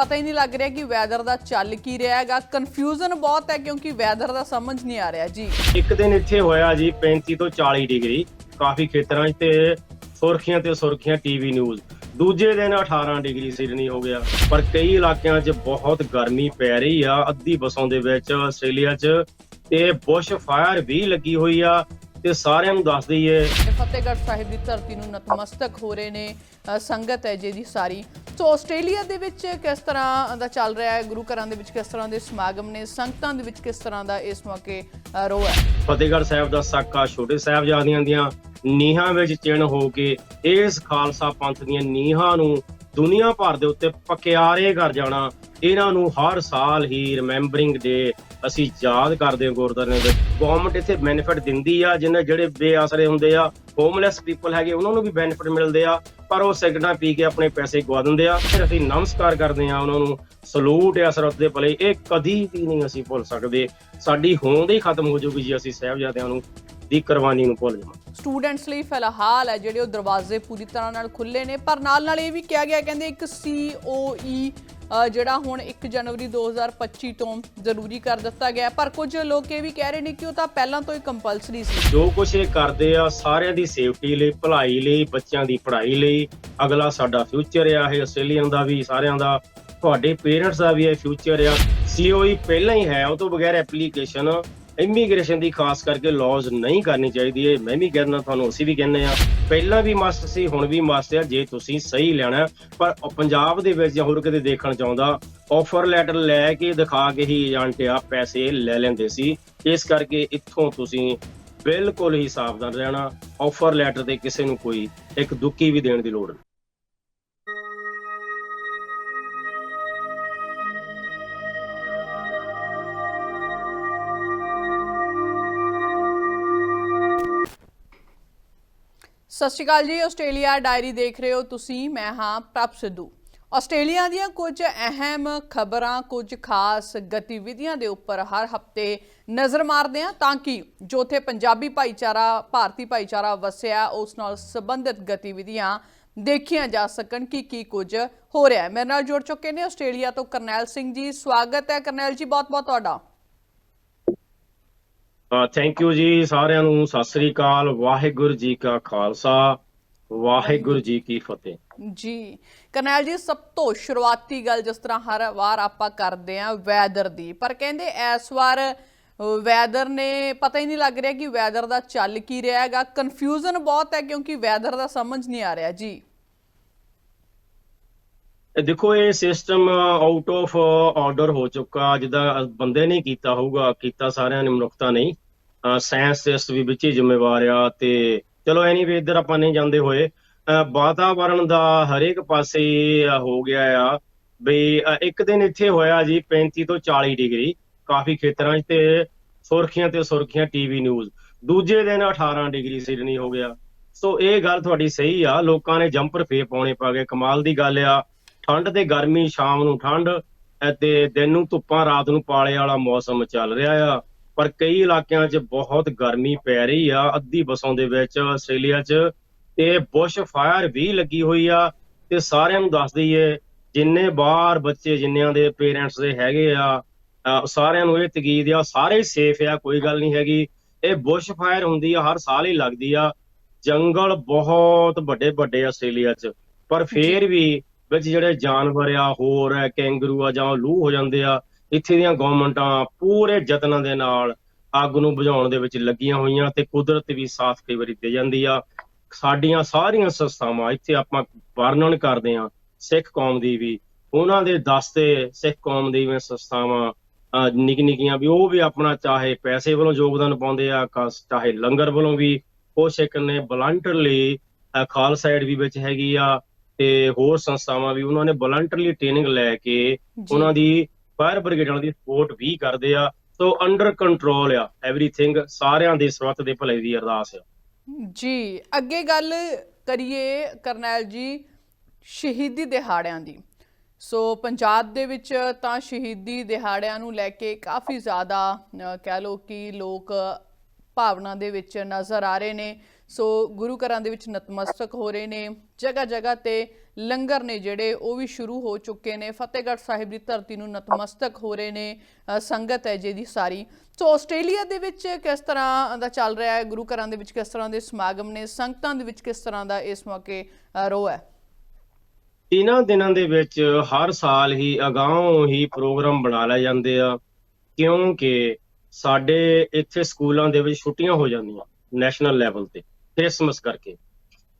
ਪਤਾ ਹੀ ਨਹੀਂ ਲੱਗ ਰਿਹਾ ਕਿ ਵੈਦਰ ਦਾ ਚੱਲ ਕੀ ਰਿਹਾ ਹੈਗਾ। ਕਨਫਿਊਜ਼ਨ ਬਹੁਤ ਹੈ ਕਿਉਂਕਿ ਵੈਦਰ ਦਾ ਸਮਝ ਨਹੀਂ ਆ ਰਿਹਾ ਜੀ। ਇੱਕ ਦਿਨ ਇੱਥੇ ਹੋਇਆ ਜੀ 35 ਤੋਂ 40 ਡਿਗਰੀ, ਕਾਫੀ ਖੇਤਰਾਂ 'ਚ ਤੇ ਸੁਰਖੀਆਂ ਤੇ ਸੁਰਖੀਆਂ ਟੀਵੀ ਨਿਊਜ਼ ਦੂਜੇ ਦਿਨ 18 ਡਿਗਰੀ ਸਿਡਨੀ ਹੋ ਗਿਆ। ਪਰ ਕਈ ਇਲਾਕਿਆਂ 'ਚ ਬਹੁਤ ਗਰਮੀ ਪੈ ਰਹੀ ਆ। ਅੱਧੀ ਬਸੋਂ ਦੇ ਵਿੱਚ ਆਸਟ੍ਰੇਲੀਆ 'ਚ ਤੇ ਬੁਸ਼ ਫਾਇਰ ਵੀ ਲੱਗੀ ਹੋਈ ਆ। ਤੇ ਸਾਰਿਆਂ ਨੂੰ ਦੱਸ ਦਈਏ। ਫਤਿਹਗੜ੍ਹ ਸਾਹਿਬ ਦੀ ਧਰਤੀ ਨੂੰ ਨਤਮਸਤਕ ਹੋ ਰਹੇ ਨੇ ਅ, ਸੰਗਤ ਹੈ ਜਿਹਦੀ ਸਾਰੀ। ਸੋ ਆਸਟ੍ਰੇਲੀਆ ਦੇ ਵਿੱਚ ਕਿਸ ਤਰ੍ਹਾਂ ਦਾ ਚੱਲ ਰਿਹਾ ਹੈ? ਗੁਰੂ ਘਰਾਂ ਦੇ ਵਿੱਚ ਕਿਸ ਤਰ੍ਹਾਂ ਦੇ ਸਮਾਗਮ ਨੇ? ਸੰਗਤਾਂ ਦੇ ਵਿੱਚ ਕਿਸ ਤਰ੍ਹਾਂ ਦਾ ਇਸ ਮੌਕੇ ਅ, ਰੋਹ ਹੈ? ਫਤਿਹਗੜ੍ਹ ਸਾਹਿਬ ਦਾ ਸਾਕਾ ਛੋਟੇ ਸਾਹਿਬਜ਼ਾਦਿਆਂ ਦੀਆਂ ਨੀਹਾਂ ਵਿੱਚ ਚਿਣ ਹੋ ਕੇ ਇਸ ਖਾਲਸਾ ਪੰਥ ਦੀਆਂ ਨੀਹਾਂ ਨੂੰ ਦੁਨੀਆ ਭਰ ਦੇ ਉੱਤੇ ਪਕਿਆਰੇ ਕਰ ਜਾਣਾ, ਇਹਨਾਂ ਨੂੰ ਹਰ ਸਾਲ ਹੀ ਰਿਮੈਂਬਰਿੰਗ ਡੇ ਅਸੀਂ ਯਾਦ ਕਰਦੇ ਹਾਂ ਗੁਰਦੁਆਰਿਆਂ ਵਿੱਚ। ਗਵਰਨਮੈਂਟ ਇੱਥੇ ਬੈਨੀਫਿਟ ਦਿੰਦੀ ਆ ਜਿਨ੍ਹਾਂ ਜਿਹੜੇ ਬੇਆਸਰੇ ਹੁੰਦੇ ਆ ਹੋਮਲੈਸ ਪੀਪਲ ਹੈਗੇ, ਉਹਨਾਂ ਨੂੰ ਵੀ ਬੈਨੀਫਿਟ ਮਿਲਦੇ ਆ, ਪਰ ਉਹ ਸਿਗਰਟਾਂ ਪੀ ਕੇ ਆਪਣੇ ਪੈਸੇ ਗਵਾ ਦਿੰਦੇ ਆ। ਫਿਰ ਅਸੀਂ ਨਮਸਕਾਰ ਕਰਦੇ ਆ ਉਹਨਾਂ ਨੂੰ ਸਲੂਟ ਆ ਸਰਹੱਦ ਦੇ ਭਲੇ। ਇਹ ਕਦੀ ਵੀ ਨਹੀਂ ਅਸੀਂ ਭੁੱਲ ਸਕਦੇ। ਸਾਡੀ ਹੋਂਦ ਹੀ ਖਤਮ ਹੋ ਜਾਊਗੀ ਜੀ ਅਸੀਂ ਸਾਹਿਬਜ਼ਾਦਿਆਂ ਨੂੰ। ਦੀ ਕੁਰਬਾਨੀ ਨੂੰ ਭੁੱਲ ਜਾਵਾਂ। ਸਟੂਡੈਂਟਸ ਲਈ ਫਿਲਹਾਲ ਹੈ ਜਿਹੜੇ ਉਹ ਦਰਵਾਜ਼ੇ ਪੂਰੀ ਤਰ੍ਹਾਂ ਨਾਲ ਖੁੱਲੇ ਨੇ ਪਰ ਨਾਲ ਨਾਲ ਇਹ ਵੀ ਕਿਹਾ ਗਿਆ ਕਹਿੰਦੇ ਇੱਕ COE ਅ, ਜਿਹੜਾ ਹੁਣ 1 ਜਨਵਰੀ 2025 ਤੋਂ ਜ਼ਰੂਰੀ ਕਰ ਦਿੱਤਾ ਗਿਆ। ਪਰ ਕੁਝ ਲੋਕ ਇਹ ਵੀ ਕਹਿ ਰਹੇ ਨੇ ਕਿ ਉਹ ਤਾਂ ਪਹਿਲਾਂ ਤੋਂ ਹੀ ਕੰਪਲਸਰੀ ਸੀ। ਜੋ ਕੁਝ ਇਹ ਕਰਦੇ ਆ ਸਾਰਿਆਂ ਦੀ ਸੇਫਟੀ ਲਈ ਭਲਾਈ ਲਈ ਬੱਚਿਆਂ ਦੀ ਪੜ੍ਹਾਈ ਲਈ ਅਗਲਾ ਸਾਡਾ ਫਿਊਚਰ ਆ ਇਹ ਆਸਟ੍ਰੇਲੀਅਨ ਦਾ ਵੀ ਸਾਰਿਆਂ ਦਾ ਤੁਹਾਡੇ ਪੇਰੈਂਟਸ ਦਾ ਵੀ ਇਹ ਫਿਊਚਰ ਆ। ਸੀਓਈ ਪਹਿਲਾਂ ਹੀ ਹੈ ਉਹ ਤੋਂ ਬਗੈਰ ਐਪਲੀਕੇਸ਼ਨ ਇਮੀਗ੍ਰੇਸ਼ਨ ਦੀ ਖਾਸ ਕਰਕੇ ਲਾਜ਼ ਨਹੀਂ ਕਰਨੀ ਚਾਹੀਦੀ ਹੈ ਮੈਂ ਵੀ ਕਹਿੰਦਾ ਤੁਹਾਨੂੰ ਅਸੀਂ ਵੀ ਕਹਿੰਦੇ ਆ ਪਹਿਲਾਂ ਵੀ ਮਸਤ ਸੀ, ਹੁਣ ਵੀ ਮਸਤ ਆ, ਜੇ ਤੁਸੀਂ ਸਹੀ ਲੈਣਾ ਪਰ ਪੰਜਾਬ ਦੇ ਵਿੱਚ ਜਾਂ ਹੋਰ ਕਿਤੇ ਦੇਖਣ ਚਾਹੁੰਦਾ ਆਫਰ ਲੈਟਰ ਲੈ ਕੇ ਦਿਖਾ ਕੇ ਹੀ ਏਜੰਟ ਆ, ਪੈਸੇ ਲੈ ਲੈਂਦੇ ਸੀ। ਇਸ ਕਰਕੇ ਇੱਥੋਂ ਤੁਸੀਂ ਬਿਲਕੁਲ ਹੀ ਸਾਵਧਾਨ ਰਹਿਣਾ ਆਫਰ ਲੈਟਰ ਤੇ ਕਿਸੇ ਨੂੰ ਕੋਈ ਇੱਕ ਦੁੱਕੀ ਵੀ ਦੇਣ ਦੀ ਲੋੜ ਨਹੀਂ। ਸਤਿ ਸ਼੍ਰੀ ਅਕਾਲ ਜੀ, ਆਸਟ੍ਰੇਲੀਆ ਡਾਇਰੀ ਦੇਖ ਰਹੇ ਹੋ ਤੁਸੀਂ, ਮੈਂ ਹਾਂ ਪ੍ਰਭ ਸਿੱਧੂ। ਆਸਟ੍ਰੇਲੀਆ ਦੀਆਂ ਕੁਝ ਅਹਿਮ ਖਬਰਾਂ, ਕੁਝ ਖਾਸ ਗਤੀਵਿਧੀਆਂ ਦੇ ਉੱਪਰ ਹਰ ਹਫ਼ਤੇ ਨਜ਼ਰ ਮਾਰਦੇ ਹਾਂ ਤਾਂ ਕਿ ਜੋ ਉੱਥੇ ਪੰਜਾਬੀ ਭਾਈਚਾਰਾ, ਭਾਰਤੀ ਭਾਈਚਾਰਾ ਵਸਿਆ, ਉਸ ਨਾਲ ਸੰਬੰਧਿਤ ਗਤੀਵਿਧੀਆਂ ਦੇਖੀਆਂ ਜਾ ਸਕਣ, ਕਿ ਕੀ ਕੁਝ ਹੋ ਰਿਹਾ ਹੈ। ਮੇਰੇ ਨਾਲ ਜੁੜ ਚੁੱਕੇ ਨੇ ਆਸਟ੍ਰੇਲੀਆ ਤੋਂ ਕਰਨੈਲ ਸਿੰਘ ਜੀ, ਸਵਾਗਤ ਹੈ। ਕਰਨੈਲ ਜੀ ਬਹੁਤ ਬਹੁਤ ਤੁਹਾਡਾ। ਥੈਂਕ ਯੂ ਜੀ ਸਾਰਿਆਂ ਨੂੰ, ਸਤਿ ਸ੍ਰੀ ਅਕਾਲ, ਵਾਹਿਗੁਰੂ ਜੀ ਕਾ ਖਾਲਸਾ, ਵਾਹਿਗੁਰੂ ਜੀ ਕੀ ਫਤਿਹ। ਜੀ, ਕਰਨੈਲ ਜੀ, ਸਭ ਤੋਂ ਸ਼ੁਰੂਆਤੀ ਗੱਲ ਜਿਸ ਤਰ੍ਹਾਂ ਹਰ ਵਾਰ ਆਪਾਂ ਕਰਦੇ ਆਂ ਵੈਦਰ ਦੀ। ਪਰ ਕਹਿੰਦੇ ਇਸ ਵਾਰ ਵੈਦਰ ਨੇ ਪਤਾ ਹੀ ਨਹੀਂ ਲੱਗ ਰਿਹਾ ਕਿ ਵੈਦਰ ਦਾ ਚੱਲ ਕੀ ਰਿਹਾ ਹੈਗਾ। ਕਨਫਿਊਜ਼ਨ ਬਹੁਤ ਹੈ ਕਿਉਂਕਿ ਵੈਦਰ ਦਾ ਸਮਝ ਨਹੀਂ ਆ ਰਿਹਾ। ਜੀ। ਦੇਖੋ, ਇਹ ਸਿਸਟਮ ਆਊਟ ਆਫ ਆਰਡਰ ਹੋ ਚੁੱਕਾ। ਜਿੱਦਾਂ ਬੰਦੇ ਨੇ ਕੀਤਾ ਹੋਊਗਾ, ਕੀਤਾ ਸਾਰਿਆਂ ਨੇ, ਮਨੁੱਖਤਾ ਨਹੀਂ ਸਾਇੰਸ ਇਸ ਵੀ ਵਿੱਚ ਹੀ ਜ਼ਿੰਮੇਵਾਰ ਆ ਤੇ ਚਲੋ ਐਨੀਵੇ ਇੱਧਰ ਆਪਾਂ ਨਹੀਂ ਜਾਂਦੇ ਹੋਏ। ਅਹ ਵਾਤਾਵਰਣ ਦਾ ਹਰੇਕ ਪਾਸੇ ਹੋ ਗਿਆ ਆ। ਬਈ ਇੱਕ ਦਿਨ ਇੱਥੇ ਹੋਇਆ ਜੀ 35 ਤੋਂ 40 ਡਿਗਰੀ, ਕਾਫੀ ਖੇਤਰਾਂ 'ਚ ਤੇ ਸੁਰਖੀਆਂ ਤੇ ਸੁਰਖੀਆਂ ਟੀਵੀ ਨਿਊਜ਼ ਦੂਜੇ ਦਿਨ 18 ਡਿਗਰੀ ਸਿਡਨੀ ਹੋ ਗਿਆ। ਸੋ ਇਹ ਗੱਲ ਤੁਹਾਡੀ ਸਹੀ ਆ। ਲੋਕਾਂ ਨੇ ਜੰਪਰ ਫੇ ਪਾਉਣੇ ਪਾ ਗਏ। ਕਮਾਲ ਦੀ ਗੱਲ ਆ। ਠੰਡ ਤੇ ਗਰਮੀ ਸ਼ਾਮ ਨੂੰ ਠੰਡ ਅਤੇ ਦਿਨ ਨੂੰ ਧੁੱਪਾਂ ਰਾਤ ਨੂੰ ਪਾਲੇ ਵਾਲਾ ਮੌਸਮ ਚੱਲ ਰਿਹਾ ਆ। ਪਰ ਕਈ ਇਲਾਕਿਆਂ 'ਚ ਬਹੁਤ ਗਰਮੀ ਪੈ ਰਹੀ ਆ। ਅੱਧੀ ਬਸੋਂ ਦੇ ਵਿੱਚ ਆਸਟ੍ਰੇਲੀਆ 'ਚ ਤੇ ਬੁਸ਼ ਫਾਇਰ ਵੀ ਲੱਗੀ ਹੋਈ ਆ। ਤੇ ਸਾਰਿਆਂ ਨੂੰ ਦੱਸ ਦਈਏ ਜਿੰਨੇ ਬਾਹਰ ਬੱਚੇ ਜਿੰਨਿਆਂ ਦੇ ਪੇਰੈਂਟਸ ਦੇ ਹੈਗੇ ਆ ਸਾਰਿਆਂ ਨੂੰ ਇਹ ਤਕੀਦ ਆ ਸਾਰੇ ਸੇਫ ਆ ਕੋਈ ਗੱਲ ਨਹੀਂ ਹੈਗੀ। ਇਹ ਬੁਸ਼ ਫਾਇਰ ਹੁੰਦੀ ਆ ਹਰ ਸਾਲ ਹੀ ਲੱਗਦੀ ਆ। ਜੰਗਲ ਬਹੁਤ ਵੱਡੇ ਵੱਡੇ ਆਸਟ੍ਰੇਲੀਆ 'ਚ। ਪਰ ਫੇਰ ਵੀ ਵਿੱਚ ਜਿਹੜੇ ਜਾਨਵਰ ਆ, ਹੋਰ ਆ, ਕੈਂਗਰੂ ਆ ਜਾਂ ਲੂ ਹੋ ਜਾਂਦੇ ਆ, ਇੱਥੇ ਦੀਆਂ ਗਵਰਨਮੈਂਟਾਂ ਪੂਰੇ ਯਤਨਾਂ ਦੇ ਨਾਲ ਅੱਗ ਨੂੰ ਬੁਝਾਉਣ ਦੇ ਵਿੱਚ ਲੱਗੀਆਂ ਹੋਈਆਂ ਤੇ ਕੁਦਰਤ ਵੀ ਸਾਥ ਕਈ ਵਾਰੀ ਦੇ ਜਾਂਦੀ ਆ। ਸਾਡੀਆਂ ਸਾਰੀਆਂ ਸੰਸਥਾਵਾਂ ਇੱਥੇ ਆਪਾਂ ਵਰਣਨ ਕਰਦੇ ਆ ਸਿੱਖ ਕੌਮ ਦੀ ਵੀ। ਉਹਨਾਂ ਦੇ ਦਸਤੇ ਸਿੱਖ ਕੌਮ ਦੀ ਵੀ ਸੰਸਥਾਵਾਂ ਨਿੱਕੀ ਨਿੱਕੀਆਂ ਵੀ, ਉਹ ਵੀ ਆਪਣਾ ਚਾਹੇ ਪੈਸੇ ਵੱਲੋਂ ਯੋਗਦਾਨ ਪਾਉਂਦੇ ਆ, ਕਾ- ਚਾਹੇ ਲੰਗਰ ਵੱਲੋਂ ਵੀ। ਕੁਛ ਇੱਕ ਨੇ ਵਲੰਟਰਲੀ ਖਾਲਸਾ ਏਡ ਵੀ ਵਿੱਚ ਹੈਗੀ ਆ। ਤੇ ਹੋਰ ਸੰਸਥਾਵਾਂ ਵੀ ਉਹਨਾਂ ਨੇ ਵਲੰਟਰਲੀ ਟ੍ਰੇਨਿੰਗ ਲੈ ਕੇ ਉਹਨਾਂ ਦੀ ਫਾਇਰ ਬ੍ਰਿਗੇਡ ਵਾਲਿਆਂ ਦੀ ਸਪੋਰਟ ਵੀ ਕਰਦੇ ਆ ਸੋ ਅੰਡਰ ਕੰਟਰੋਲ ਆ ਐਵਰੀਥਿੰਗ ਸਾਰਿਆਂ ਦੇ ਸਰਬੱਤ ਦੇ ਭਲੇ ਦੀ ਅਰਦਾਸ ਆ। ਜੀ ਅੱਗੇ ਗੱਲ ਕਰੀਏ ਕਰਨੈਲ ਜੀ ਸ਼ਹੀਦੀ ਦਿਹਾੜਿਆਂ ਦੀ। ਸੋ ਪੰਜਾਬ ਦੇ ਵਿੱਚ ਤਾਂ ਸ਼ਹੀਦੀ ਦਿਹਾੜਿਆਂ ਨੂੰ ਲੈ ਕੇ ਕਾਫੀ ਜ਼ਿਆਦਾ ਕਹਿ ਲਓ ਕਿ ਲੋਕ ਭਾਵਨਾ ਦੇ ਵਿੱਚ ਨਜ਼ਰ ਆ ਰਹੇ ਨੇ। ਸੋ ਗੁਰੂ ਘਰਾਂ ਦੇ ਵਿੱਚ ਨਤਮਸਤਕ ਹੋ ਰਹੇ ਨੇ ਜਗ੍ਹਾ ਜਗ੍ਹਾ ਤੇ ਲੰਗਰ ਨੇ ਜਿਹੜੇ ਉਹ ਵੀ ਸ਼ੁਰੂ ਹੋ ਚੁੱਕੇ ਨੇ। ਫਤਿਹਗੜ੍ਹ ਸਾਹਿਬ ਦੀ ਧਰਤੀ ਨੂੰ ਨਤਮਸਤਕ ਹੋ ਰਹੇ ਨੇ ਸੰਗਤ ਹੈ ਜਿਹਦੀ ਸਾਰੀ। ਸੋ ਆਸਟ੍ਰੇਲੀਆ ਦੇ ਵਿੱਚ ਕਿਸ ਤਰ੍ਹਾਂ ਦਾ ਚੱਲ ਰਿਹਾ ਹੈ? ਗੁਰੂ ਘਰਾਂ ਦੇ ਵਿੱਚ ਕਿਸ ਤਰ੍ਹਾਂ ਦੇ ਸਮਾਗਮ ਨੇ? ਸੰਗਤਾਂ ਦੇ ਵਿੱਚ ਕਿਸ ਤਰ੍ਹਾਂ ਦਾ ਇਸ ਮੌਕੇ ਅ, ਰੋਹ ਹੈ? ਇਹਨਾਂ ਦਿਨਾਂ ਦੇ ਵਿੱਚ ਹਰ ਸਾਲ ਹੀ ਅਗਾਊਂ ਹੀ ਪ੍ਰੋਗਰਾਮ ਬਣਾ ਲਏ ਜਾਂਦੇ ਆ ਕਿਉਂਕਿ ਸਾਡੇ ਇੱਥੇ ਸਕੂਲਾਂ ਦੇ ਵਿੱਚ ਛੁੱਟੀਆਂ ਹੋ ਜਾਂਦੀਆਂ ਨੈਸ਼ਨਲ ਲੈਵਲ ਤੇ। ਕ੍ਰਿਸਮਸ ਕਰਕੇ।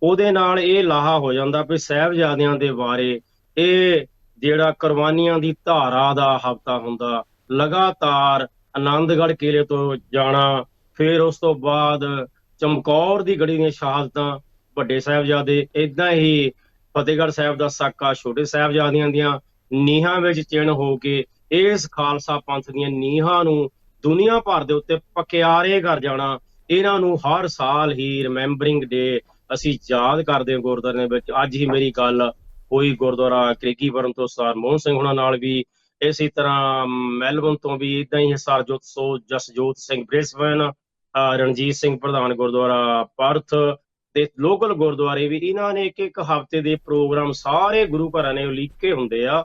ਉਹਦੇ ਨਾਲ ਇਹ ਲਾਹਾ ਹੋ ਜਾਂਦਾ ਵੀ ਸਾਹਿਬਜ਼ਾਦਿਆਂ ਦੇ ਬਾਰੇ ਇਹ ਜਿਹੜਾ ਕੁਰਬਾਨੀਆਂ ਦੀ ਧਾਰਾ ਦਾ ਹਫਤਾ ਹੁੰਦਾ, ਲਗਾਤਾਰ ਆਨੰਦਗੜ੍ਹ ਕਿਲੇ ਤੋਂ ਜਾਣਾ, ਫਿਰ ਉਸ ਤੋਂ ਬਾਅਦ ਚਮਕੌਰ ਦੀ ਗੜੀ ਦੀਆਂ ਸ਼ਹਾਦਤਾਂ, ਵੱਡੇ ਸਾਹਿਬਜ਼ਾਦੇ ਇਦਾਂ ਹੀ ਫਤਿਹਗੜ੍ਹ ਸਾਹਿਬ ਦਾ ਸਾਕਾ ਛੋਟੇ ਸਾਹਿਬਜ਼ਾਦਿਆਂ ਦੀਆਂ ਨੀਹਾਂ ਵਿੱਚ ਚਿਣ ਹੋ ਕੇ ਇਸ ਖਾਲਸਾ ਪੰਥ ਦੀਆਂ ਨੀਹਾਂ ਨੂੰ ਦੁਨੀਆ ਭਰ ਦੇ ਉੱਤੇ ਪਕਿਆਰੇ ਕਰ ਜਾਣਾ ਇਹਨਾਂ ਨੂੰ ਹਰ ਸਾਲ ਹੀ ਰਿਮੈਂਬਰਿੰਗ ਡੇ ਅਸੀਂ ਯਾਦ ਕਰਦੇ ਹਾਂ ਗੁਰਦੁਆਰਿਆਂ ਵਿੱਚ। ਅੱਜ ਹੀ ਮੇਰੀ ਗੱਲ ਹੋਈ ਗੁਰਦੁਆਰਾ ਕ੍ਰਿਕੀਪੁਰਮ ਤੋਂ ਸਰ ਮੋਹਨ ਸਿੰਘ ਹੁਣਾਂ ਨਾਲ ਵੀ। ਇਸੇ ਤਰ੍ਹਾਂ ਮੈਲਬਨ ਤੋਂ ਵੀ ਇਦਾਂ ਹੀ ਸਰਜੋਤ ਸੋ ਜਸਜੋਤ ਸਿੰਘ ਬ੍ਰਿਸਬਨ ਰਣਜੀਤ ਸਿੰਘ ਪ੍ਰਧਾਨ ਗੁਰਦੁਆਰਾ ਪਰਥ ਤੇ ਲੋਕਲ ਗੁਰਦੁਆਰੇ ਵੀ ਇਹਨਾਂ ਨੇ ਇੱਕ ਇੱਕ ਹਫ਼ਤੇ ਦੇ ਪ੍ਰੋਗਰਾਮ ਸਾਰੇ ਗੁਰੂ ਘਰਾਂ ਨੇ ਉਲੀਕੇ ਹੁੰਦੇ ਆ।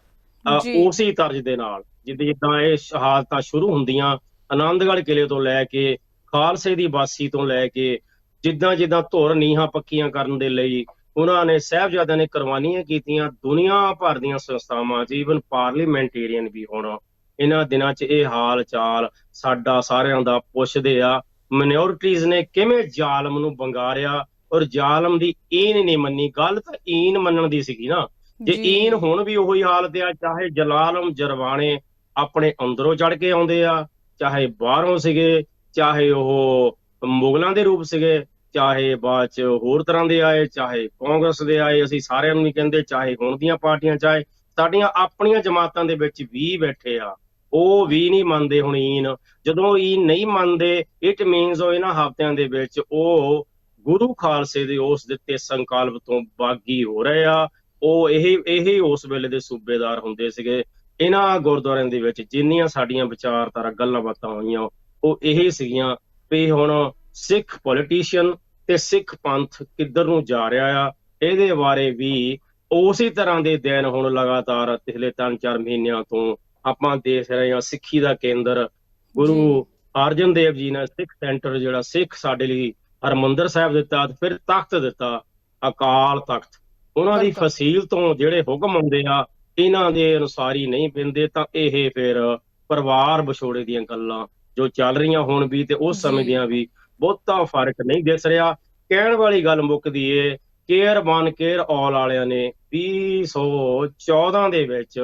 ਉਸੇ ਤਰਜ਼ ਦੇ ਨਾਲ। ਜਿੱਦਾਂ ਇਹ ਸ਼ਹਾਦਤਾਂ ਸ਼ੁਰੂ ਹੁੰਦੀਆਂ ਆਨੰਦਗੜ੍ਹ ਕਿਲੇ ਤੋਂ ਲੈ ਕੇ ਖਾਲਸੇ ਦੀ ਬਾਸੀ ਤੋਂ ਲੈ ਕੇ ਜਿੱਦਾਂ ਜਿੱਦਾਂ ਧੁਰ ਨੀਹਾਂ ਪੱਕੀਆਂ ਕਰਨ ਦੇ ਲਈ ਉਹਨਾਂ ਨੇ ਸਾਹਿਬਜ਼ਾਦਿਆਂ ਨੇ ਕੁਰਬਾਨੀਆਂ ਕੀਤੀਆਂ ਦੁਨੀਆ ਭਰ ਦੀਆਂ ਸੰਸਥਾਵਾਂ 'ਚ ਈਵਨ ਪਾਰਲੀਮੈਂਟੇਰੀਅਨ ਵੀ ਹੁਣ। ਇਹਨਾਂ ਦਿਨਾਂ 'ਚ ਇਹ ਹਾਲ ਚਾਲ ਸਾਡਾ ਸਾਰਿਆਂ ਦਾ ਪੁੱਛਦੇ ਆ ਮਿਨੋਰਿਟੀਜ਼ ਨੇ ਕਿਵੇਂ ਜ਼ਾਲਮ ਨੂੰ ਬੰਗਾਰਿਆ? ਔਰ ਜ਼ਾਲਮ ਦੀ ਈਨ ਨਹੀਂ ਮੰਨੀ ਗੱਲ ਤਾਂ ਈਨ ਮੰਨਣ ਦੀ ਸੀਗੀ ਨਾ। ਜੇ ਜੀ। ਈਨ ਹੁਣ ਵੀ ਉਹੀ ਹਾਲਤ ਆ ਚਾਹੇ ਜਲਾਲਮ ਜਰਵਾਣੇ ਆਪਣੇ ਅੰਦਰੋਂ ਚੜ ਕੇ ਆਉਂਦੇ ਆ ਚਾਹੇ ਬਾਹਰੋਂ ਸੀਗੇ ਚਾਹੇ ਉਹ ਮੁਗਲਾਂ ਦੇ ਰੂਪ ਸੀਗੇ, ਚਾਹੇ ਬਾਅਦ ਚ ਹੋਰ ਤਰ੍ਹਾਂ ਦੇ ਆਏ, ਚਾਹੇ ਕਾਂਗਰਸ ਦੇ ਆਏ, ਅਸੀਂ ਸਾਰਿਆਂ ਨੂੰ ਨਹੀਂ ਕਹਿੰਦੇ, ਚਾਹੇ ਹੁਣ ਦੀਆਂ ਪਾਰਟੀਆਂ ਚਾਹੇ ਸਾਡੀਆਂ ਆਪਣੀਆਂ ਜਮਾਤਾਂ ਦੇ ਵਿੱਚ ਵੀ ਬੈਠੇ ਆ, ਉਹ ਵੀ ਨਹੀਂ ਮੰਨਦੇ ਹੁਣ ਈਨ। ਜਦੋਂ ਈਨ ਨਹੀਂ ਮੰਨਦੇ ਇਟ ਮੀਨਸ ਉਹ ਇਹਨਾਂ ਹਫ਼ਤਿਆਂ ਦੇ ਵਿੱਚ ਉਹ ਗੁਰੂ ਖਾਲਸੇ ਦੇ ਉਸ ਦਿੱਤੇ ਸੰਕਲਪ ਤੋਂ ਬਾਗੀ ਹੋ ਰਹੇ ਆ। ਉਹ ਇਹ ਇਹ ਉਸ ਵੇਲੇ ਦੇ ਸੂਬੇਦਾਰ ਹੁੰਦੇ ਸੀਗੇ। ਇਹਨਾਂ ਗੁਰਦੁਆਰਿਆਂ ਦੇ ਵਿੱਚ ਜਿੰਨੀਆਂ ਸਾਡੀਆਂ ਵਿਚਾਰਧਾਰਾ ਗੱਲਾਂ ਬਾਤਾਂ ਹੋਈਆਂ ਉਹ ਇਹ ਸੀਗੀਆਂ ਵੀ ਹੁਣ ਸਿੱਖ ਪੋਲੀਟੀਸ਼ੀਅਨ ਤੇ ਸਿੱਖ ਪੰਥ ਕਿੱਧਰ ਨੂੰ ਜਾ ਰਿਹਾ ਆ ਇਹਦੇ ਬਾਰੇ ਵੀ ਉਸੇ ਤਰ੍ਹਾਂ ਦੇ ਦਿਨ ਹੁਣ ਲਗਾਤਾਰ ਪਿਛਲੇ 3-4 ਮਹੀਨਿਆਂ ਤੋਂ ਆਪਾਂ ਦੇਖ ਰਹੇ ਹਾਂ ਸਿੱਖੀ ਦਾ ਕੇਂਦਰ ਗੁਰੂ ਅਰਜਨ ਦੇਵ ਜੀ ਨੇ ਸਿੱਖ ਸੈਂਟਰ ਜਿਹੜਾ ਸਿੱਖ ਸਾਡੇ ਲਈ ਹਰਮੰਦਰ ਸਾਹਿਬ ਦਿੱਤਾ ਫਿਰ ਤਖਤ ਦਿੱਤਾ ਅਕਾਲ ਤਖਤ ਉਹਨਾਂ ਦੀ। ਫਸੀਲ ਤੋਂ ਜਿਹੜੇ ਹੁਕਮ ਆਉਂਦੇ ਆ ਇਹਨਾਂ ਦੇ ਅਨੁਸਾਰ ਹੀ ਨਹੀਂ ਪੈਂਦੇ ਤਾਂ ਇਹ ਫਿਰ ਪਰਿਵਾਰ ਵਿਛੋੜੇ ਦੀਆਂ ਗੱਲਾਂ ਜੋ ਚੱਲ ਰਹੀਆਂ ਹੁਣ ਵੀ ਤੇ ਉਸ ਸਮੇਂ। ਦੀਆਂ ਵੀ ਬਹੁਤਾ ਫ਼ਰਕ ਨਹੀਂ ਦਿਸ ਰਿਹਾ। ਕਹਿਣ ਵਾਲੀ ਗੱਲ ਮੁੱਕਦੀ ਏ ਕੇਅਰ ਵਨ ਕੇਅਰ ਆਲ ਵਾਲਿਆਂ ਨੇ 2014 ਦੇ ਵਿੱਚ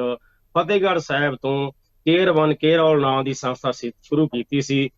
ਫਤਿਹਗੜ੍ਹ ਸਾਹਿਬ ਤੋਂ ਕੇਅਰ ਵਨ ਕੇਅਰ ਆਲ ਨਾਂ ਦੀ ਸੰਸਥਾ ਸੀ ਸ਼ੁਰੂ ਕੀਤੀ ਸੀ।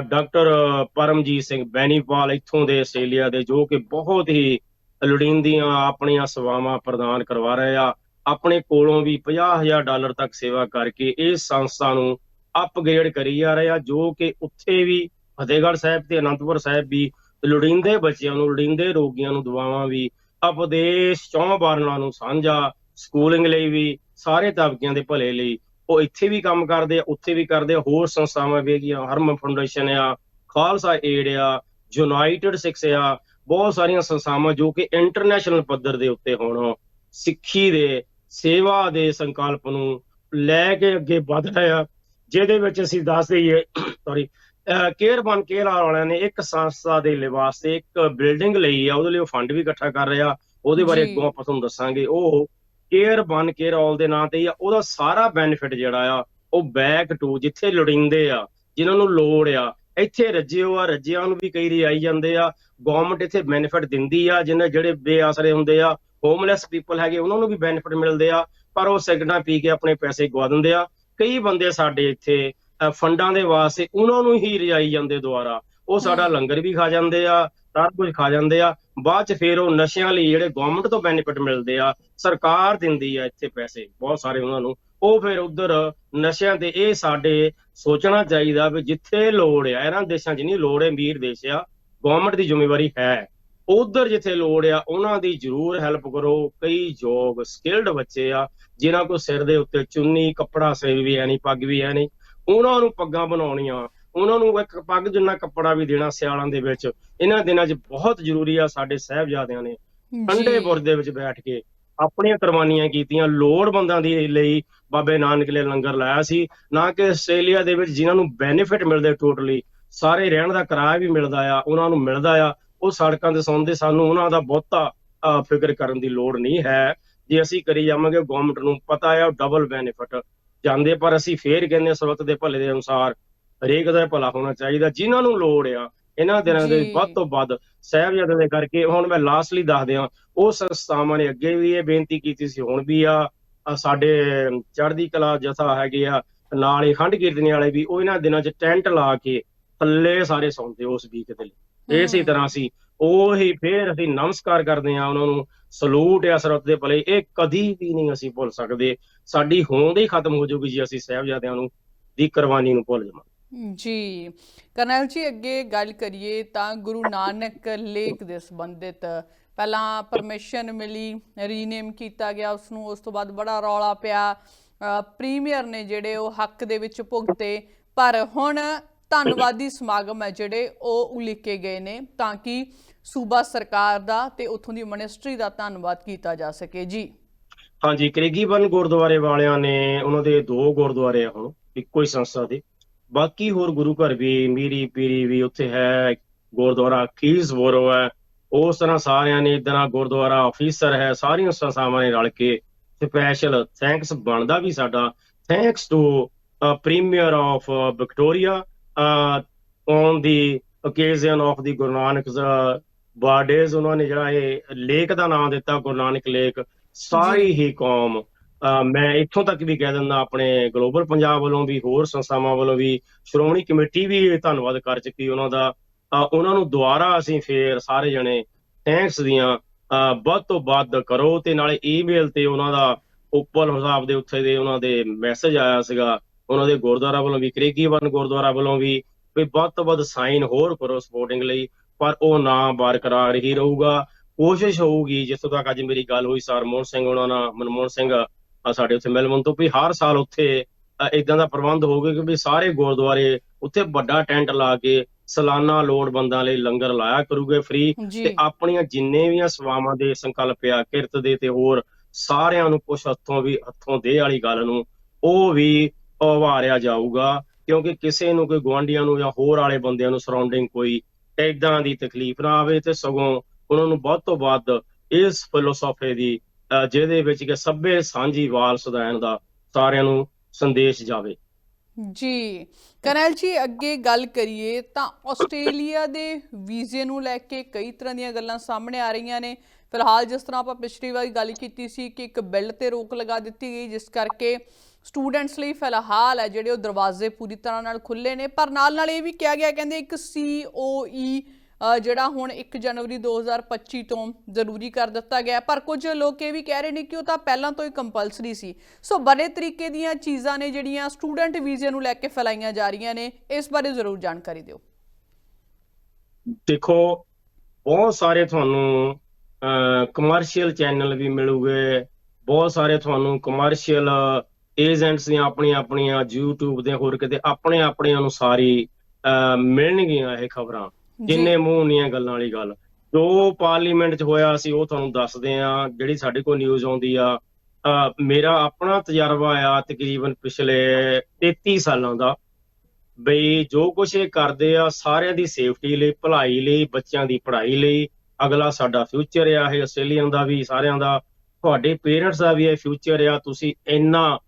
ਡਾਕਟਰ ਪਰਮਜੀਤ ਸਿੰਘ ਬੈਨੀਪਾਲ ਇੱਥੋਂ ਦੇ ਆਸਟ੍ਰੇਲੀਆ ਦੇ ਜੋ ਕਿ ਬਹੁਤ ਹੀ ਲੋੜੀਂਦੀਆਂ ਆਪਣੀਆਂ ਸੇਵਾਵਾਂ ਪ੍ਰਦਾਨ ਕਰਵਾ ਰਹੇ ਆ। ਆਪਣੇ ਕੋਲੋਂ ਵੀ 50000 ਡਾਲਰ ਤੱਕ ਸੇਵਾ ਕਰਕੇ ਇਸ ਸੰਸਥਾ ਨੂੰ ਅਪਗ੍ਰੇਡ ਕਰੀ ਜਾ ਰਹੇ ਆ, ਜੋ ਕਿ ਉੱਥੇ ਵੀ ਫਤਿਹਗੜ੍ਹ ਸਾਹਿਬ ਤੇ ਅਨੰਦਪੁਰ ਸਾਹਿਬ ਵੀ ਲੋੜੀਂਦੇ ਬੱਚਿਆਂ ਨੂੰ, ਲੋੜੀਂਦੇ ਰੋਗੀਆਂ ਨੂੰ ਦਵਾਵਾਂ ਵੀ ਉਪਦੇਸ਼ ਚੌਂ ਬਾਰਨਾਂ ਨੂੰ ਸਾਂਝਾ ਸਕੂਲਿੰਗ ਲਈ ਵੀ, ਸਾਰੇ ਤਬਕਿਆਂ ਦੇ ਭਲੇ ਲਈ। ਉਹ ਇੱਥੇ ਵੀ ਕੰਮ ਕਰਦੇ ਆ, ਉੱਥੇ ਵੀ ਕਰਦੇ ਆ, ਹੋਰ ਸੰਸਥਾਵਾਂ ਵੀ ਹੈਗੀਆਂ, ਹਰਮਨ ਫਾਊਂਡੇਸ਼ਨ ਆ, ਖਾਲਸਾ ਏਡ ਆ ਯੂਨਾਈਟਿਡ ਸਿਕਸ ਆ, ਬਹੁਤ ਸਾਰੀਆਂ ਸੰਸਥਾਵਾਂ ਜੋ ਕਿ ਇੰਟਰਨੈਸ਼ਨਲ ਪੱਧਰ ਦੇ ਉੱਤੇ ਹੁਣ ਸਿੱਖੀ ਦੇ, ਸੇਵਾ ਦੇ ਸੰਕਲਪ ਨੂੰ ਲੈ ਕੇ ਅੱਗੇ ਵਧ ਰਿਹਾ ਜਿਹਦੇ ਵਿੱਚ ਅਸੀਂ ਦੱਸ ਦਈਏ ਸੌਰੀ ਕੇਅਰ ਬਨ ਕੇਅਰ ਵਾਲਿਆਂ ਨੇ ਇੱਕ ਸੰਸਥਾ ਦੇ ਲਈ ਵਾਸਤੇ ਇੱਕ ਬਿਲਡਿੰਗ ਲਈ ਆ ਉਹਦੇ ਲਈ ਉਹ ਫੰਡ ਵੀ ਇਕੱਠਾ ਕਰ ਰਿਹਾ ਉਹਦੇ ਬਾਰੇ। ਅੱਗੋਂ ਆਪਾਂ ਤੁਹਾਨੂੰ ਦੱਸਾਂਗੇ ਉਹ ਕੇਅਰ ਬਨ ਕੇਅਰ ਆਲ ਦੇ ਨਾਂ ਤੇ ਆ ਉਹਦਾ ਸਾਰਾ ਬੈਨੀਫਿਟ ਜਿਹੜਾ ਆ ਉਹ ਬੈਕ ਟੂ ਜਿੱਥੇ ਲੋੜੀਂਦੇ ਆ ਜਿਨ੍ਹਾਂ ਨੂੰ ਲੋੜ ਆ ਇੱਥੇ ਰੱਜੇ ਹੋ ਆ ਰੱਜਿਆਂ ਨੂੰ ਵੀ ਕਈ ਰੀ ਆਈ ਜਾਂਦੇ ਆ ਗਵਰਨਮੈਂਟ ਇੱਥੇ ਬੈਨੀਫਿਟ ਦਿੰਦੀ ਆ ਜਿਹਨੇ ਜਿਹੜੇ ਬੇਆਸਰੇ ਹੁੰਦੇ ਆ ਹੋਮਲੈਸ ਪੀਪਲ ਹੈਗੇ ਉਹਨਾਂ ਨੂੰ ਵੀ ਬੈਨੀਫਿਟ ਮਿਲਦੇ ਆ ਪਰ ਉਹ ਸਿਗਰਟਾਂ ਪੀ ਕੇ ਆਪਣੇ ਪੈਸੇ ਗਵਾ ਦਿੰਦੇ ਆ ਕਈ ਬੰਦੇ ਸਾਡੇ ਇੱਥੇ ਫੰਡਾਂ ਦੇ ਵਾਸਤੇ ਉਹਨਾਂ ਨੂੰ ਹੀ ਰਜਾਈ ਜਾਂਦੇ ਦੁਆਰਾ। ਉਹ ਸਾਡਾ। ਲੰਗਰ ਵੀ ਖਾ ਜਾਂਦੇ ਆ ਸਾਰਾ ਕੁਝ ਖਾ ਜਾਂਦੇ ਆ। ਬਾਅਦ ਚ ਫਿਰ ਉਹ ਨਸ਼ਿਆਂ ਲਈ ਜਿਹੜੇ ਗਵਰਨਮੈਂਟ ਤੋਂ ਬੈਨੀਫਿਟ ਮਿਲਦੇ ਆ ਸਰਕਾਰ ਦਿੰਦੀ ਆ ਇੱਥੇ ਪੈਸੇ ਬਹੁਤ ਸਾਰੇ ਉਹਨਾਂ ਨੂੰ। ਉਹ ਫਿਰ ਉਧਰ ਨਸ਼ਿਆਂ ਤੇ ਇਹ ਸਾਡੇ ਸੋਚਣਾ ਚਾਹੀਦਾ ਵੀ ਜਿੱਥੇ ਲੋੜ ਆ ਇਹਨਾਂ ਦੇਸ਼ਾਂ 'ਚ ਨਹੀਂ ਲੋੜ ਹੈ ਅਮੀਰ ਦੇਸ਼ ਆ ਗਵਰਨਮੈਂਟ ਦੀ ਜ਼ਿੰਮੇਵਾਰੀ ਹੈ। ਉਧਰ ਜਿੱਥੇ ਲੋੜ ਆ ਉਹਨਾਂ ਦੀ ਜ਼ਰੂਰ ਹੈਲਪ ਕਰੋ। ਕਈ ਯੋਗ ਸਕਿਲਡ ਬੱਚੇ ਆ ਜਿਨ੍ਹਾਂ ਕੋ ਸਿਰ ਦੇ ਉੱਤੇ ਚੁੰਨੀ ਕੱਪੜਾ ਸਿਰ ਵੀ ਹੈ ਨਹੀਂ ਪੱਗ ਵੀ ਹੈ ਨਹੀਂ। ਉਹਨਾਂ ਨੂੰ ਪੱਗਾਂ ਬਣਾਉਣੀਆਂ ਉਹਨਾਂ ਨੂੰ ਇੱਕ ਪੱਗ ਜਿੰਨਾ ਕੱਪੜਾ ਵੀ ਦੇਣਾ ਸਿਆਲਾਂ ਦੇ ਵਿੱਚ ਇਹਨਾਂ ਦਿਨਾਂ 'ਚ ਬਹੁਤ ਜ਼ਰੂਰੀ ਆ ਸਾਡੇ ਸਾਹਿਬਜ਼ਾਦਿਆਂ ਨੇ ਠੰਡੇ। ਬੁਰਜ ਦੇ ਵਿੱਚ ਬੈਠ ਕੇ ਆਪਣੀਆਂ ਕੁਰਬਾਨੀਆਂ ਕੀਤੀਆਂ ਲੋੜਵੰਦਾਂ ਦੀ ਲਈ ਬਾਬੇ ਨਾਨਕ ਨੇ ਲੰਗਰ ਲਾਇਆ ਸੀ। ਨਾ ਕਿ ਆਸਟ੍ਰੇਲੀਆ ਦੇ ਵਿੱਚ ਜਿਨ੍ਹਾਂ ਨੂੰ ਬੈਨੀਫਿਟ ਮਿਲਦੇ ਟੋਟਲੀ ਸਾਰੇ ਰਹਿਣ ਦਾ ਕਿਰਾਇਆ ਵੀ ਮਿਲਦਾ ਆ ਉਹਨਾਂ ਨੂੰ ਮਿਲਦਾ ਆ। ਉਹ ਸੜਕਾਂ ਤੇ ਸੌਂਦੇ ਸਾਨੂੰ ਉਹਨਾਂ ਦਾ ਬਹੁਤਾ ਫਿਕਰ ਕਰਨ ਦੀ ਲੋੜ ਨਹੀਂ ਹੈ। ਜੇ ਅਸੀਂ ਕਰੀ ਜਾਵਾਂਗੇ ਗਵਰਨਮੈਂਟ ਨੂੰ ਪਤਾ ਆ ਡਬਲ ਬੈਨੀਫਿਟ ਜਾਂਦੇ ਪਰ ਅਸੀਂ ਫੇਰ ਕਹਿੰਦੇ ਹਾਂ ਸਰਬੱਤ ਦੇ ਭਲੇ ਦੇ ਅਨੁਸਾਰ ਹਰੇਕ ਦਾ ਭਲਾ ਹੋਣਾ ਚਾਹੀਦਾ। ਜਿਨ੍ਹਾਂ ਨੂੰ ਲੋੜ ਆ ਇਹਨਾਂ ਦਿਨਾਂ ਦੇ। ਵੱਧ ਤੋਂ ਵੱਧ ਸਾਹਿਬਜ਼ਾਦੇ ਦੇ ਕਰਕੇ ਹੁਣ ਮੈਂ ਲਾਸਟਲੀ ਦੱਸ ਦਿਆਂ ਉਹ ਸੰਸਥਾਵਾਂ ਨੇ ਅੱਗੇ ਵੀ ਇਹ ਬੇਨਤੀ ਕੀਤੀ ਸੀ ਹੁਣ ਵੀ ਆ ਆ ਸਾਡੇ ਚੜ੍ਹਦੀ ਕਲਾ ਜਥਾ ਹੈਗੇ ਆ ਨਾਲ ਹੀ ਖੰਡ ਕੀਰਤਨੀ ਵਾਲੇ ਵੀ ਉਹ ਇਹਨਾਂ ਦਿਨਾਂ 'ਚ ਟੈਂਟ ਲਾ ਕੇ ਥੱਲੇ ਸਾਰੇ ਸੌਂਦੇ ਉਸ ਵੀਕ ਦੇ ਲਈ। ਇਸੇ ਤਰ੍ਹਾਂ ਅਸੀਂ ਉਹੀ ਫੇਰ ਅਸੀਂ ਨਮਸਕਾਰ ਕਰਦੇ ਆ ਉਹਨਾਂ ਨੂੰ ਸਲੂਟ ਆ ਸਰਬੱਤ ਦੇ ਭਲੇ ਇਹ ਕਦੀ ਵੀ ਨਹੀਂ ਅਸੀਂ ਭੁੱਲ ਸਕਦੇ। ਸਾਡੀ ਹੋਂਦ ਹੀ ਖਤਮ ਹੋ ਜਾਊਗੀ ਜੇ ਅਸੀਂ ਸਾਹਿਬਜ਼ਾਦਿਆਂ ਨੂੰ ਦੀ ਕੁਰਬਾਨੀ ਨੂੰ ਭੁੱਲ ਜਾਵਾਂਗੇ। ਜੀ ਕਰਨੈਲ ਜੀ ਅੱਗੇ ਗੱਲ ਕਰੀਏ ਤਾਂ ਗੁਰੂ ਨਾਨਕ ਲੇਖ ਦੇ ਸੰਬੰਧਿਤ। ਪਹਿਲਾਂ ਪਰਮਿਸ਼ਨ ਮਿਲੀ ਰੀਨੇਮ ਕੀਤਾ ਗਿਆ ਉਸ ਨੂੰ ਉਸ ਤੋਂ ਬਾਅਦ ਬੜਾ ਰੌਲਾ ਪਿਆ। ਪ੍ਰੀਮੀਅਰ ਨੇ ਜਿਹੜੇ ਉਹ ਹੱਕ ਦੇ ਵਿੱਚ ਭੁਗਤੇ ਪਰ ਹੁਣ ਧੰਨਵਾਦੀ ਸਮਾਗਮ ਹੈ ਜਿਹੜੇ ਉਹ ਉਲੀਕੇ ਗਏ ਨੇ ਤਾਂ ਕਿ ਸੂਬਾ ਸਰਕਾਰ ਦਾ ਤੇ ਉੱਥੋਂ ਦੀ ਮਿਨਿਸਟਰੀ ਦਾ ਧੰਨਵਾਦ ਕੀਤਾ ਜਾ ਸਕੇ। ਜੀ। ਹਾਂਜੀ ਕਰੇਗੀਬਨ ਗੁਰਦੁਆਰੇ ਵਾਲਿਆਂ ਨੇ ਉਹਨਾਂ ਦੇ ਦੋ ਗੁਰਦੁਆਰੇ ਆ ਹੁਣ, ਇੱਕੋ ਹੀ ਸੰਸਥਾ ਦੇ। ਬਾਕੀ ਹੋਰ ਗੁਰੂ ਘਰ ਵੀ, ਮੀਰੀ ਪੀਰੀ ਵੀ ਉੱਥੇ ਹੈ, ਗੁਰਦੁਆਰਾ ਖੀਸਬੋਰੋ ਹੈ। ਉਸ ਤਰ੍ਹਾਂ ਸਾਰਿਆਂ ਨੇ ਇਦਾਂ ਗੁਰਦੁਆਰਾ ਅਫੀਸਰ ਹੈ, ਸਾਰੀਆਂ ਸੰਸਥਾਵਾਂ ਨੇ ਰਲ ਕੇ ਸਪੈਸ਼ਲ ਥੈਂਕਸ ਬਣਦਾ ਵੀ ਸਾਡਾ। Thanks to premier of Victoria on the occasion of the Guru Nanak birthdays ਉਹਨਾਂ ਨੇ ਜਿਹੜਾ ਇਹ ਲੇਕ ਦਾ ਨਾਮ ਦਿੱਤਾ ਗੁਰੂ ਨਾਨਕ ਲੇਕ ਸਾਰੀ ਹੀ ਕੌਮ ਮੈਂ ਇੱਥੋਂ ਤੱਕ ਵੀ ਕਹਿ ਦਿੰਦਾ ਆਪਣੇ ਗਲੋਬਲ ਪੰਜਾਬ ਵੱਲੋਂ ਵੀ ਹੋਰ ਸੰਸਥਾਵਾਂ ਵੱਲੋਂ ਵੀ ਸ਼੍ਰੋਮਣੀ ਕਮੇਟੀ ਵੀ ਧੰਨਵਾਦ ਕਰ ਚੁੱਕੀ ਉਹਨਾਂ ਦਾ। ਉਹਨਾਂ ਨੂੰ ਦੁਬਾਰਾ ਅਸੀਂ ਫੇਰ ਸਾਰੇ ਜਣੇ ਥੈਂਕਸ ਦੀਆਂ ਵੱਧ ਤੋਂ ਵੱਧ ਕਰੋ ਤੇ ਨਾਲੇ ਈਮੇਲ ਤੇ ਉਹਨਾਂ ਦਾ ਉੱਪਰ ਹਿਸਾਬ ਦੇ ਉੱਥੇ ਦੇ ਉਹਨਾਂ ਦੇ ਮੈਸੇਜ ਆਇਆ ਸੀਗਾ। ਉਹਨਾਂ ਦੇ ਗੁਰਦੁਆਰਾ ਵੱਲੋਂ ਵੀ ਕਰੇਗੀਵਨ ਗੁਰਦੁਆਰਾ ਵੱਲੋਂ ਵੀ ਵੀ ਵੱਧ ਤੋਂ ਵੱਧ ਸਾਈਨ ਹੋਰ ਕਰੋ ਸਪੋਰਟਿੰਗ ਲਈ ਪਰ ਉਹ ਨਾ ਬਰਕਰਾਰ ਹੀ ਰਹੂਗਾ। ਕੋਸ਼ਿਸ਼ ਹੋਊਗੀ ਜਿੱਥੋਂ ਤੱਕ ਅੱਜ ਮੇਰੀ ਗੱਲ ਹੋਈ ਸਰ ਮੋਹਨ ਸਿੰਘ ਉਹਨਾਂ ਨਾਲ ਮਨਮੋਹਨ ਸਿੰਘ ਸਾਡੇ ਉੱਥੇ ਮੈਲਬਨ ਤੋਂ ਵੀ ਹਰ ਸਾਲ ਉੱਥੇ ਇਦਾਂ ਦਾ ਪ੍ਰਬੰਧ ਹੋਊਗਾ ਕਿ ਵੀ ਸਾਰੇ ਗੁਰਦੁਆਰੇ ਉੱਥੇ ਵੱਡਾ ਟੈਂਟ ਲਾ ਕੇ ਸਾਲਾਨਾ ਲੋੜਵੰਦਾਂ ਲਈ ਲੰਗਰ ਲਾਇਆ ਕਰੂਗੇ ਫ੍ਰੀ ਤੇ ਆਪਣੀਆਂ ਜਿੰਨੇ ਵੀ ਸੇਵਾਵਾਂ ਦੇ ਸੰਕਲਪ ਆ ਕਿਰਤ ਦੇ ਤੇ ਹੋਰ ਸਾਰਿਆਂ ਨੂੰ ਕੁਛ ਹੱਥੋਂ ਵੀ ਹੱਥੋਂ ਦੇ ਵਾਲੀ ਗੱਲ ਨੂੰ ਉਹ ਵੀ ਉਭਾਰਿਆ ਜਾਊਗਾ, ਕਿਉਂਕਿ ਕਿਸੇ ਨੂੰ ਕੋਈ ਗੁਆਂਢੀਆਂ ਨੂੰ ਜਾਂ ਹੋਰ ਵਾਲੇ ਬੰਦਿਆਂ ਨੂੰ ਸਰਾਊਂਡਿੰਗ ਕੋਈ ਏਦਾਂ ਦੀ ਤਕਲੀਫ ਨਾ ਆਵੇ ਤੇ ਸਗੋਂ ਉਹਨਾਂ ਨੂੰ ਵੱਧ ਤੋਂ ਵੱਧ ਇਸ ਫਿਲਾਸਫੀ ਦੀ ਜਿਹਦੇ ਵਿੱਚ ਕਿ ਸਭੇ ਸਾਂਝੀ ਵਾਲ ਸਦਾਇਨ ਦਾ ਸਾਰਿਆਂ ਨੂੰ ਸੰਦੇਸ਼ ਜਾਵੇ। ਜੀ, ਕਰਨੈਲ ਜੀ, ਅੱਗੇ ਗੱਲ ਕਰੀਏ ਤਾਂ ਆਸਟ੍ਰੇਲੀਆ ਦੇ ਵੀਜ਼ੇ ਨੂੰ ਲੈ ਕੇ ਕਈ ਤਰ੍ਹਾਂ ਦੀਆਂ ਗੱਲਾਂ ਸਾਹਮਣੇ ਆ ਰਹੀਆਂ ਨੇ। ਫਿਲਹਾਲ ਜਿਸ ਤਰ੍ਹਾਂ ਆਪਾਂ ਪਿਛਲੀ ਵਾਰੀ ਗੱਲ ਕੀਤੀ ਸੀ ਕਿ ਇੱਕ ਬਿੱਲ ਤੇ ਰੋਕ ਲਗਾ ਦਿੱਤੀ ਗਈ, ਜਿਸ ਕਰਕੇ ਸਟੂਡੈਂਟਸ ਲਈ ਫਿਲਹਾਲ ਹੈ, ਜਿਹੜੇ ਉਹ ਦਰਵਾਜ਼ੇ ਪੂਰੀ ਤਰ੍ਹਾਂ ਨਾਲ ਖੁੱਲੇ ਨੇ। ਪਰ ਨਾਲ ਨਾਲ ਇਹ ਵੀ ਕਿਹਾ ਗਿਆ, ਕਹਿੰਦੇ ਇੱਕ ਸੀਓਈ ਜਿਹੜਾ ਹੁਣ 1 ਜਨਵਰੀ 2025 ਤੋਂ ਜ਼ਰੂਰੀ ਕਰ ਦਿੱਤਾ ਗਿਆ। ਪਰ ਕੁਝ ਲੋਕ ਇਹ ਵੀ ਕਹਿ ਰਹੇ ਨੇ ਕਿ ਉਹ ਤਾਂ ਪਹਿਲਾਂ ਤੋਂ ਹੀ ਕੰਪਲਸਰੀ ਸੀ। ਸੋ ਬੜੇ ਤਰੀਕੇ ਦੀਆਂ ਚੀਜ਼ਾਂ ਨੇ ਜਿਹੜੀਆਂ ਸਟੂਡੈਂਟ ਵੀਜ਼ੇ ਨੂੰ ਲੈ ਕੇ ਫੈਲਾਈਆਂ ਜਾ ਰਹੀਆਂ ਨੇ। ਇਸ ਬਾਰੇ ਜ਼ਰੂਰ ਜਾਣਕਾਰੀ ਦਿਓ। ਦੇਖੋ, ਬਹੁਤ ਸਾਰੇ ਤੁਹਾਨੂੰ ਕਮਰਸ਼ੀਅਲ ਚੈਨਲ ਵੀ ਮਿਲੂਗੇ। ਬਹੁਤ ਸਾਰੇ ਤੁਹਾਨੂੰ ਕਮਰਸ਼ੀਅਲ ਏਜੰਟਸ ਦੀਆਂ ਆਪਣੀਆਂ ਆਪਣੀਆਂ YouTube ਦੇ ਹੋਰ ਕਿਤੇ ਆਪਣੇ ਆਪਣੇ ਅਨੁਸਾਰ ਹੀ ਮਿਲਣਗੀਆਂ ਇਹ ਖਬਰਾਂ। ਜਿੰਨੇ ਮੂੰਹ ਉਨੀਆਂ ਗੱਲਾਂ ਵਾਲੀ ਗੱਲ। ਜੋ ਪਾਰਲੀਮੈਂਟ 'ਚ ਹੋਇਆ ਸੀ ਉਹ ਤੁਹਾਨੂੰ ਦੱਸਦੇ ਆ ਜਿਹੜੀ ਸਾਡੇ ਕੋਲ ਨਿਊਜ਼ ਆਉਂਦੀ ਆ ਮੇਰਾ ਆਪਣਾ ਤਜਰਬਾ ਆ ਤਕਰੀਬਨ ਪਿਛਲੇ 33 ਸਾਲਾਂ ਦਾ ਬਈ ਜੋ ਕੁਛ ਇਹ ਕਰਦੇ ਆ ਸਾਰਿਆਂ ਦੀ ਸੇਫਟੀ ਲਈ ਭਲਾਈ ਲਈ ਬੱਚਿਆਂ ਦੀ ਪੜ੍ਹਾਈ ਲਈ ਅਗਲਾ ਸਾਡਾ ਫਿਊਚਰ ਆ ਇਹ ਆਸਟ੍ਰੇਲੀਅਨ ਦਾ ਵੀ ਸਾਰਿਆਂ ਦਾ ਤੁਹਾਡੇ ਪੇਰੈਂਟਸ ਦਾ ਵੀ ਇਹ ਫਿਊਚਰ ਆ ਤੁਸੀਂ ਇੰਨਾ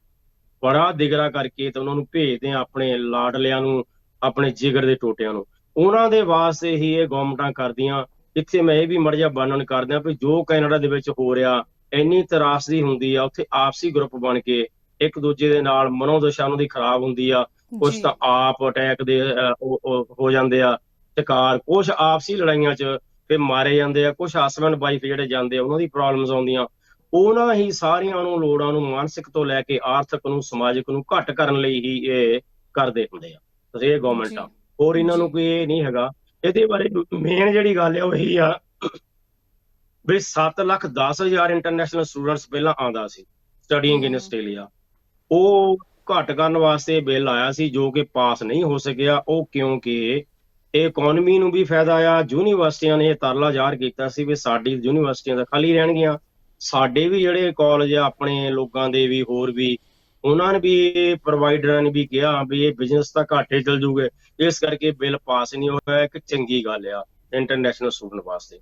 ਬੜਾ ਦਿਗਰਾ ਕਰਕੇ ਤੇ ਉਹਨਾਂ ਨੂੰ ਭੇਜਦੇ ਆ ਆਪਣੇ ਲਾਡਲਿਆਂ ਨੂੰ ਆਪਣੇ ਜਿਗਰ ਦੇ ਟੋਟਿਆਂ ਨੂੰ। ਉਹਨਾਂ ਦੇ ਵਾਸਤੇ ਹੀ ਇਹ ਗਵਰਨਮੈਂਟਾਂ ਕਰਦੀਆਂ। ਇੱਥੇ ਮੈਂ ਇਹ ਵੀ ਮਰਜਾ ਬਾਨਣ ਕਰਦਿਆਂ ਵੀ ਜੋ ਕੈਨੇਡਾ ਦੇ ਵਿੱਚ ਹੋ ਰਿਹਾ ਇੰਨੀ ਤਰਾਸਦੀ ਹੁੰਦੀ ਆ ਉੱਥੇ ਆਪਸੀ ਗਰੁੱਪ ਬਣ ਕੇ ਇੱਕ ਦੂਜੇ ਦੇ ਨਾਲ ਮਨੋਦਸ਼ਾ ਉਹਨਾਂ ਦੀ ਖਰਾਬ ਹੁੰਦੀ ਆ। ਕੁਝ। ਤਾਂ ਆਪ ਅਟੈਕ ਦੇ ਹੋ ਜਾਂਦੇ ਆ ਸ਼ਿਕਾਰ। ਕੁਝ ਆਪਸੀ ਲੜਾਈਆਂ 'ਚ ਫਿਰ ਮਾਰੇ ਜਾਂਦੇ ਆ ਕੁਝ ਹਸਬੰਡ ਵਾਈਫ ਜਿਹੜੇ ਜਾਂਦੇ ਆ ਉਹਨਾਂ ਦੀ ਪ੍ਰੋਬਲਮਸ ਆਉਂਦੀਆਂ। ਉਹਨਾਂ ਹੀ ਸਾਰੀਆਂ ਨੂੰ ਲੋੜਾਂ ਨੂੰ ਮਾਨਸਿਕ ਤੋਂ ਲੈ ਕੇ ਆਰਥਿਕ ਨੂੰ ਸਮਾਜਿਕ ਨੂੰ ਘੱਟ ਕਰਨ ਲਈ ਹੀ ਇਹ ਕਰਦੇ ਹੁੰਦੇ ਆ। ਤੇ ਇਹ ਗਵਰਨਮੈਂਟ ਆ। ਹੋਰ ਇਹਨਾਂ ਨੂੰ। ਕੋਈ ਇਹ ਨਹੀਂ ਹੈਗਾ। ਇਹਦੇ ਬਾਰੇ ਮੇਨ ਜਿਹੜੀ ਗੱਲ ਆ ਉਹ ਇਹੀ ਆ ਵੀ 7 ਲੱਖ 10 ਹਜ਼ਾਰ ਇੰਟਰਨੈਸ਼ਨਲ ਸਟੂਡੈਂਟਸ ਪਹਿਲਾਂ ਆਂਦਾ ਸੀ ਸਟੱਡੀਇੰਗ ਇਨ। ਆਸਟ੍ਰੇਲੀਆ ਉਹ ਘੱਟ ਕਰਨ ਵਾਸਤੇ ਬਿੱਲ ਆਇਆ ਸੀ ਜੋ ਕਿ ਪਾਸ ਨਹੀਂ ਹੋ ਸਕਿਆ। ਉਹ ਕਿਉਂਕਿ ਇਹ ਇਕਨੋਮੀ ਨੂੰ ਵੀ ਫਾਇਦਾ ਆ। ਯੂਨੀਵਰਸਿਟੀਆਂ ਨੇ ਇਹ ਤਰਲਾ ਜ਼ਾਹਰ ਕੀਤਾ ਸੀ ਵੀ ਸਾਡੀ ਯੂਨੀਵਰਸਿਟੀਆਂ ਤਾਂ ਖਾਲੀ ਰਹਿਣਗੀਆਂ। ਸਾਡੇ ਵੀ ਜਿਹੜੇ ਕਾਲਜ ਆ, ਆਪਣੇ ਲੋਕਾਂ ਦੇ ਵੀ, ਹੋਰ ਵੀ, ਉਹਨਾਂ ਨੇ ਵੀ ਪ੍ਰੋਵਾਈਡਰਾਂ ਨੇ ਵੀ ਕਿਹਾ ਵੀ ਇਹ ਬਿਜ਼ਨਸ ਤਾਂ ਘਾਟੇ ਚਲ ਜੂਗੇ। ਇਸ ਕਰਕੇ ਬਿੱਲ ਪਾਸ ਨਹੀਂ ਹੋਇਆ, ਇੱਕ ਚੰਗੀ ਗੱਲ ਆ ਇੰਟਰਨੈਸ਼ਨਲ ਸਟੂਡੈਂਟ ਵਾਸਤੇ।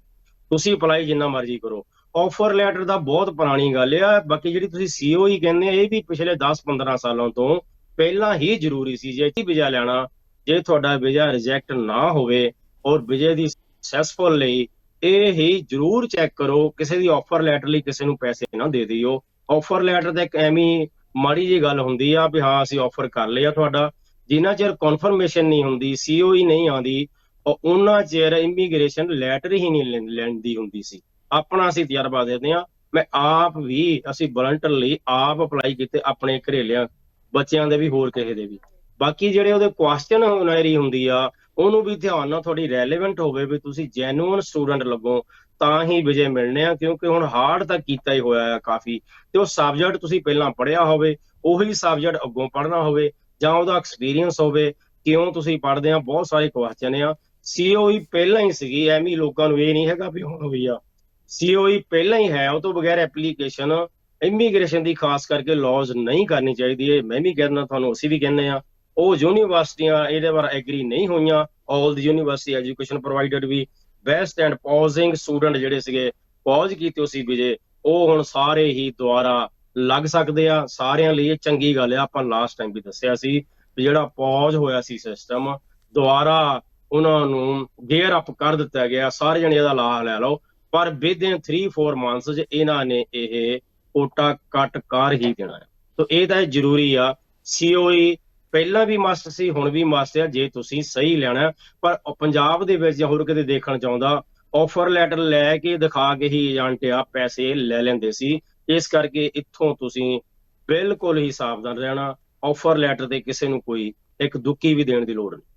ਤੁਸੀਂ ਅਪਲਾਈ ਜਿੰਨਾ ਮਰਜ਼ੀ ਕਰੋ। ਆਫਰ ਲੈਟਰ ਦਾ ਬਹੁਤ ਪੁਰਾਣੀ ਗੱਲ ਆ, ਬਾਕੀ ਜਿਹੜੀ ਤੁਸੀਂ ਸੀਓਈ ਕਹਿੰਦੇ ਆ, ਇਹ ਵੀ ਪਿਛਲੇ 10-15 ਸਾਲਾਂ ਤੋਂ ਪਹਿਲਾਂ ਹੀ ਜ਼ਰੂਰੀ ਸੀ, ਜੇ ਇਹ ਵੀਜ਼ਾ ਲੈਣਾ, ਜੇ ਤੁਹਾਡਾ ਵੀਜ਼ਾ ਰਿਜੈਕਟ ਨਾ ਹੋਵੇ, ਔਰ ਵੀਜ਼ੇ ਦੀ ਸਕਸੈਸਫੁਲ ਲਈ ਇਹ ਹੀ ਜ਼ਰੂਰ ਚੈੱਕ ਕਰੋ, ਕਿਸੇ ਦੀ ਆਫਰ ਲੈਟਰ ਲਈ ਕਿਸੇ ਨੂੰ ਪੈਸੇ ਨਾ ਦੇ ਦਿਓ। ਆਫਰ ਲੈਟਰ ਤਾਂ ਐਵੇਂ ਮਾੜੀ ਜੀ ਗੱਲ ਹੁੰਦੀ ਆ ਵੀ ਹਾਂ, ਅਸੀਂ ਆਫਰ ਕਰ ਲਿਆ ਤੁਹਾਡਾ। ਜਿੰਨਾ ਚਿਰ ਕਨਫਰਮੇਸ਼ਨ ਨਹੀਂ ਹੁੰਦੀ ਸੀਓਈ ਨਹੀਂ ਆਉਂਦੀ ਉਹਨਾਂ ਚਿਰ ਇਮੀਗ੍ਰੇਸ਼ਨ ਲੈਟਰ ਹੀ ਨਹੀਂ ਲੈਂਦੀ ਹੁੰਦੀ ਸੀ। ਆਪਣਾ ਅਸੀਂ ਤਜਰਬਾ ਦਿੰਦੇ ਆ, ਮੈਂ ਆਪ ਵੀ ਅਸੀਂ ਵਲੰਟਰਲੀ ਆਪ ਅਪਲਾਈ ਕੀਤੇ ਆਪਣੇ ਘਰੇਲਿਆਂ ਬੱਚਿਆਂ ਦੇ ਵੀ ਹੋਰ ਕਿਸੇ ਦੇ ਵੀ। ਬਾਕੀ ਜਿਹੜੇ ਉਹਦੇ ਕੁਐਸਚਨ ਹੁਨਰੀ ਹੁੰਦੀ ਆ, ਉਹਨੂੰ ਵੀ ਧਿਆਨ ਨਾਲ ਤੁਹਾਡੀ ਰੈਲੇਵੈਂਟ ਹੋਵੇ ਵੀ ਤੁਸੀਂ ਜੈਨੂਇਨ ਸਟੂਡੈਂਟ ਲੱਗੋ, ਤਾਂ ਹੀ ਵਿਜੇ ਮਿਲਣੇ ਆ, ਕਿਉਂਕਿ ਹੁਣ ਹਾਰਡ ਤਾਂ ਕੀਤਾ ਹੀ ਹੋਇਆ ਆ ਕਾਫੀ। ਤੇ ਉਹ ਸਬਜੈਕਟ ਤੁਸੀਂ ਪਹਿਲਾਂ ਪੜ੍ਹਿਆ ਹੋਵੇ, ਉਹੀ ਸਬਜੈਕਟ ਅੱਗੋਂ ਪੜ੍ਹਨਾ ਹੋਵੇ, ਜਾਂ ਉਹਦਾ ਐਕਸਪੀਰੀਅੰਸ ਹੋਵੇ, ਕਿਉਂ ਤੁਸੀਂ ਪੜ੍ਹਦੇ ਆ, ਬਹੁਤ ਸਾਰੇ ਕੁਐਸਚਨ ਆ। ਸੀਓਈ ਪਹਿਲਾਂ ਹੀ ਸੀਗੀ, ਐਵੇਂ ਹੀ ਲੋਕਾਂ ਨੂੰ ਇਹ ਨਹੀਂ ਹੈਗਾ ਵੀ ਹੁਣ ਹੋਈ ਆ। ਸੀਓਈ ਪਹਿਲਾਂ ਹੀ ਹੈ, ਉਹ ਤੋਂ ਬਗੈਰ ਐਪਲੀਕੇਸ਼ਨ ਇਮੀਗ੍ਰੇਸ਼ਨ ਦੀ ਖਾਸ ਕਰਕੇ ਲਾਜ਼ ਨਹੀਂ ਕਰਨੀ ਚਾਹੀਦੀ ਹੈ ਮੈਂ ਵੀ ਕਹਿੰਦਾ ਤੁਹਾਨੂੰ ਅਸੀਂ ਵੀ ਕਹਿੰਦੇ ਆ। ਉਹ ਯੂਨੀਵਰਸਿਟੀਆਂ ਇਹਦੇ ਬਾਰੇ ਐਗਰੀ ਨਹੀਂ ਹੋਈਆਂ। All the university education provider we best and passing student ਜਿਹੜੇ ਸੀਗੇ ਪੌਜ਼ ਕੀਤੇ ਉਸੀ ਵਿਜੇ ਉਹ ਹੁਣ ਸਾਰੇ ਹੀ ਦੁਆਰਾ ਲੱਗ ਸਕਦੇ ਆ। ਸਾਰਿਆਂ ਲਈ ਇਹ ਚੰਗੀ ਗੱਲ ਆ। ਆਪਾਂ ਲਾਸਟ ਟਾਈਮ ਵੀ ਦੱਸਿਆ ਸੀ ਵੀ ਜਿਹੜਾ ਪੌਜ਼ ਹੋਇਆ ਸੀ ਸਿਸਟਮ ਦੁਆਰਾ ਉਹਨਾਂ ਨੂੰ ਗੇਅਰ ਅਪ ਕਰ ਦਿੱਤਾ ਗਿਆ। ਸਾਰੇ ਜਣੇ ਇਹਦਾ ਲਾਹਾ ਲੈ ਲਓ। ਪਰ ਵਿਦਿਨ 3-4 ਮੰਥਸ ਚ ਇਹਨਾਂ ਨੇ ਇਹ ਕੋਟਾ ਕੱਟ ਕਰ ਹੀ ਦੇਣਾ ਹੈ ਸੋ ਇਹ ਤਾਂ ਜ਼ਰੂਰੀ ਆ। ਸੀਓਈ ਪਹਿਲਾਂ ਵੀ ਮਸਟ ਸੀ, ਹੁਣ ਵੀ ਮਸਟ ਆ, ਜੇ ਤੁਸੀਂ ਸਹੀ ਲੈਣਾ ਪਰ ਪੰਜਾਬ ਦੇ ਵਿੱਚ ਜਾਂ ਹੋਰ ਕਿਤੇ ਦੇਖਣ ਚਾਹੁੰਦਾ ਆਫਰ ਲੈਟਰ ਲੈ ਕੇ ਦਿਖਾ ਕੇ ਹੀ ਏਜੰਟ ਆ, ਪੈਸੇ ਲੈ ਲੈਂਦੇ ਸੀ। ਇਸ ਕਰਕੇ ਇੱਥੋਂ ਤੁਸੀਂ ਬਿਲਕੁਲ ਹੀ ਸਾਵਧਾਨ ਰਹਿਣਾ ਆਫਰ ਲੈਟਰ ਤੇ ਕਿਸੇ ਨੂੰ ਕੋਈ ਇੱਕ ਦੁੱਕੀ ਵੀ ਦੇਣ ਦੀ ਲੋੜ ਨਹੀਂ।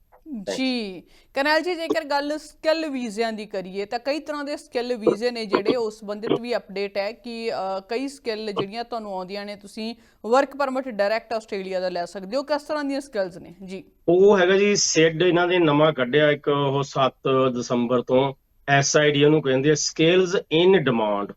ਜੀ। ਕਰਨੈਲ ਜੀ ਜੇਕਰ ਗੱਲ ਸਕਿੱਲ ਵੀਜ਼ਿਆਂ ਦੀ ਕਰੀਏ ਤਾਂ ਕਈ ਤਰ੍ਹਾਂ ਦੇ ਸਕਿੱਲ ਵੀਜ਼ੇ ਨੇ ਜਿਹੜੇ ਉਸ ਸੰਬੰਧਿਤ ਵੀ ਅਪਡੇਟ ਹੈ ਕਿ ਕਈ ਸਕਿੱਲ ਜਿਹੜੀਆਂ ਤੁਹਾਨੂੰ ਆਉਂਦੀਆਂ ਨੇ ਤੁਸੀਂ ਵਰਕ ਪਰਮਿਟ ਡਾਇਰੈਕਟ ਆਸਟ੍ਰੇਲੀਆ ਦਾ ਲੈ ਸਕਦੇ ਹੋ। ਕਿਸ ਤਰ੍ਹਾਂ ਦੀਆਂ ਸਕਿੱਲਸ ਨੇ? ਜੀ। ਉਹ ਹੈਗਾ ਜੀ ਸਿਡ ਇਹਨਾਂ ਦੇ ਨਵਾਂ ਕੱਢਿਆ ਇੱਕ ਉਹ 7 ਦਸੰਬਰ ਤੋਂ। ਐਸਆਈਡੀ ਉਹਨੂੰ ਕਹਿੰਦੇ ਆ ਸਕਿੱਲਸ ਇਨ ਡਿਮਾਂਡ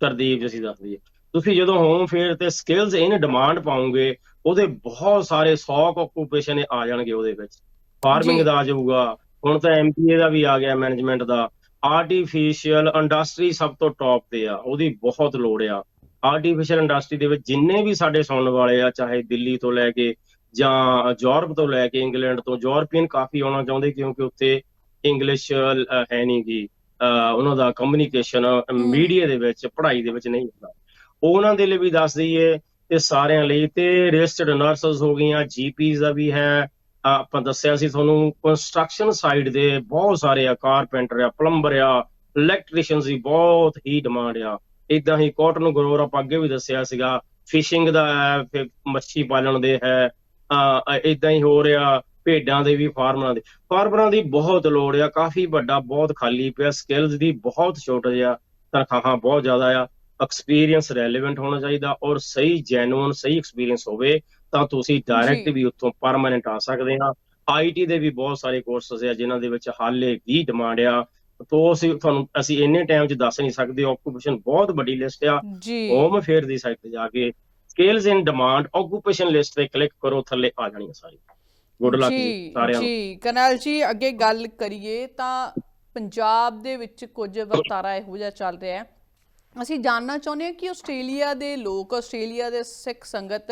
ਤਰਦੀਪ ਜਿ ਅਸੀਂ ਦੱਸ ਦਈਏ। ਤੁਸੀਂ ਜਦੋਂ ਹੋਮ ਫੇਅਰ ਤੇ ਸਕਿੱਲਸ ਇਨ ਡਿਮਾਂਡ ਪਾਉਂਗੇ ਉਹਦੇ ਬਹੁਤ ਸਾਰੇ 100 ਆਕੂਪੇਸ਼ਨ ਆ ਜਾਣਗੇ ਉਹਦੇ ਵਿੱਚ। ਫਾਰਮਿੰਗ। ਦਾ ਆ ਜਾਊਗਾ। ਹੁਣ ਤਾਂ ਐਮਪੀਏ ਦਾ ਵੀ ਆ ਗਿਆ ਮੈਨੇਜਮੈਂਟ ਦਾ। ਆਰਟੀਫੀਸ਼ੀਅਲ ਇੰਡਸਟਰੀ ਸਭ ਤੋਂ ਟੌਪ ਤੇ ਆ। ਉਹਦੀ ਬਹੁਤ ਲੋੜ ਆ। ਆਰਟੀਫੀਸ਼ੀਅਲ ਇੰਡਸਟਰੀ ਦੇ ਵਿੱਚ ਜਿੰਨੇ ਵੀ ਸਾਡੇ ਸੁਣਨ ਵਾਲੇ ਆ ਚਾਹੇ ਦਿੱਲੀ ਤੋਂ ਲੈ ਕੇ ਜਾਂ ਯੂਰਪ ਤੋਂ ਲੈ ਕੇ ਇੰਗਲੈਂਡ ਤੋਂ ਯੂਰਪੀਅਨ ਕਾਫੀ ਆਉਣਾ ਚਾਹੁੰਦੇ ਕਿਉਂਕਿ ਉੱਥੇ ਇੰਗਲਿਸ਼ ਹੈ ਨਹੀਂ ਗੀ। ਅਹ ਉਹਨਾਂ ਦਾ ਕਮਿਊਨੀਕੇਸ਼ਨ ਮੀਡੀਆ ਦੇ ਵਿੱਚ ਪੜ੍ਹਾਈ ਦੇ ਵਿੱਚ ਨਹੀਂ ਹੁੰਦਾ। ਉਹਨਾਂ ਦੇ ਲਈ ਵੀ ਦੱਸ ਦਈਏ ਤੇ ਸਾਰਿਆਂ ਲਈ ਤੇ ਰਜਿਸਟਰਡ ਨਰਸਸ ਹੋ ਗਈਆਂ ਜੀਪੀਜ਼ ਦਾ ਵੀ ਹੈ। ਆਪਾਂ ਦੱਸਿਆ ਸੀ ਤੁਹਾਨੂੰ ਕੰਸਟਰਕਸ਼ਨ ਸਾਈਡ ਦੇ ਬਹੁਤ ਸਾਰੇ ਆ ਕਾਰਪੈਂਟਰ ਆ ਪਲੰਬਰ ਆ ਇਲੈਕਟ੍ਰੀਸ਼ੀਅਨਸ ਦੀ ਬਹੁਤ ਹੀ ਡਿਮਾਂਡ ਆ। ਇਦਾਂ ਹੀ ਕਾਟਨ ਗਰੋਰ ਆਪਾਂ ਅੱਗੇ ਵੀ ਦੱਸਿਆ ਸੀਗਾ ਫਿਸ਼ਿੰਗ ਦਾ ਹੈ, ਫਿਰ ਮੱਛੀ ਪਾਲਣ ਦੇ ਹੈ ਇਦਾਂ ਹੀ ਹੋ ਰਿਹਾ ਭੇਡਾਂ ਦੇ ਵੀ ਫਾਰਮਰਾਂ ਦੇ। ਫਾਰਮਰਾਂ ਦੀ ਬਹੁਤ ਲੋੜ ਆ, ਕਾਫੀ ਵੱਡਾ, ਬਹੁਤ ਖਾਲੀ ਪਿਆ ਸਕਿੱਲਸ ਦੀ ਬਹੁਤ ਸ਼ੋਰਟੇਜ ਆ, ਤਨਖਾਹਾਂ ਬਹੁਤ ਜ਼ਿਆਦਾ ਆ ਐਕਸਪੀਰੀਅੰਸ ਰੈਲੇਵੈਂਟ ਹੋਣਾ ਚਾਹੀਦਾ ਔਰ ਸਹੀ ਜੈਨੂਇਨ ਸਹੀ ਐਕਸਪੀਰੀਅੰਸ ਹੋਵੇ ਤਾਂ ਤੁਸੀਂ ਡਾਇਰੈਕਟ। ਵੀ ਉੱਥੋਂ ਪਰਮਾਨੈਂਟ ਆ ਸਕਦੇ ਆ। ਆਈਟੀ ਦੇ ਵੀ ਬਹੁਤ ਸਾਰੇ ਕੋਰਸਸ ਆ ਜਿਨ੍ਹਾਂ ਦੇ ਵਿੱਚ ਹਾਲੇ ਵੀ ਡਿਮਾਂਡ ਆ। ਤੋਂ ਅਸੀਂ ਤੁਹਾਨੂੰ ਅਸੀਂ ਇੰਨੇ ਟਾਈਮ 'ਚ ਦੱਸ ਨਹੀਂ ਸਕਦੇ ਆਕੂਪੇਸ਼ਨ ਬਹੁਤ ਵੱਡੀ ਲਿਸਟ ਆ। ਹੋਮ ਅਫੇਅਰ ਦੀ ਸਾਈਟ ਤੇ ਜਾ ਕੇ skills in demand occupation list ਤੇ ਕਲਿੱਕ ਕਰੋ ਥੱਲੇ ਆ ਜਾਣੀਆਂ ਸਾਰੀ ਗੁੱਡ ਲੱਕ ਜੀ ਸਾਰਿਆਂ ਨੂੰ। ਜੀ। ਕਰਨੈਲ ਜੀ ਅੱਗੇ ਗੱਲ ਕਰੀਏ ਤਾਂ ਪੰਜਾਬ ਦੇ ਵਿੱਚ ਕੁਝ ਵਰਤਾਰਾ ਇਹੋ ਜਿਹਾ ਚੱਲ ਰਿਹਾ ਹੈ। ਅਸੀਂ ਜਾਣਨਾ ਚਾਹੁੰਦੇ ਹਾਂ ਕਿ ਆਸਟ੍ਰੇਲੀਆ ਦੇ ਲੋਕ ਆਸਟ੍ਰੇਲੀਆ ਦੇ ਸਿੱਖ ਸੰਗਤ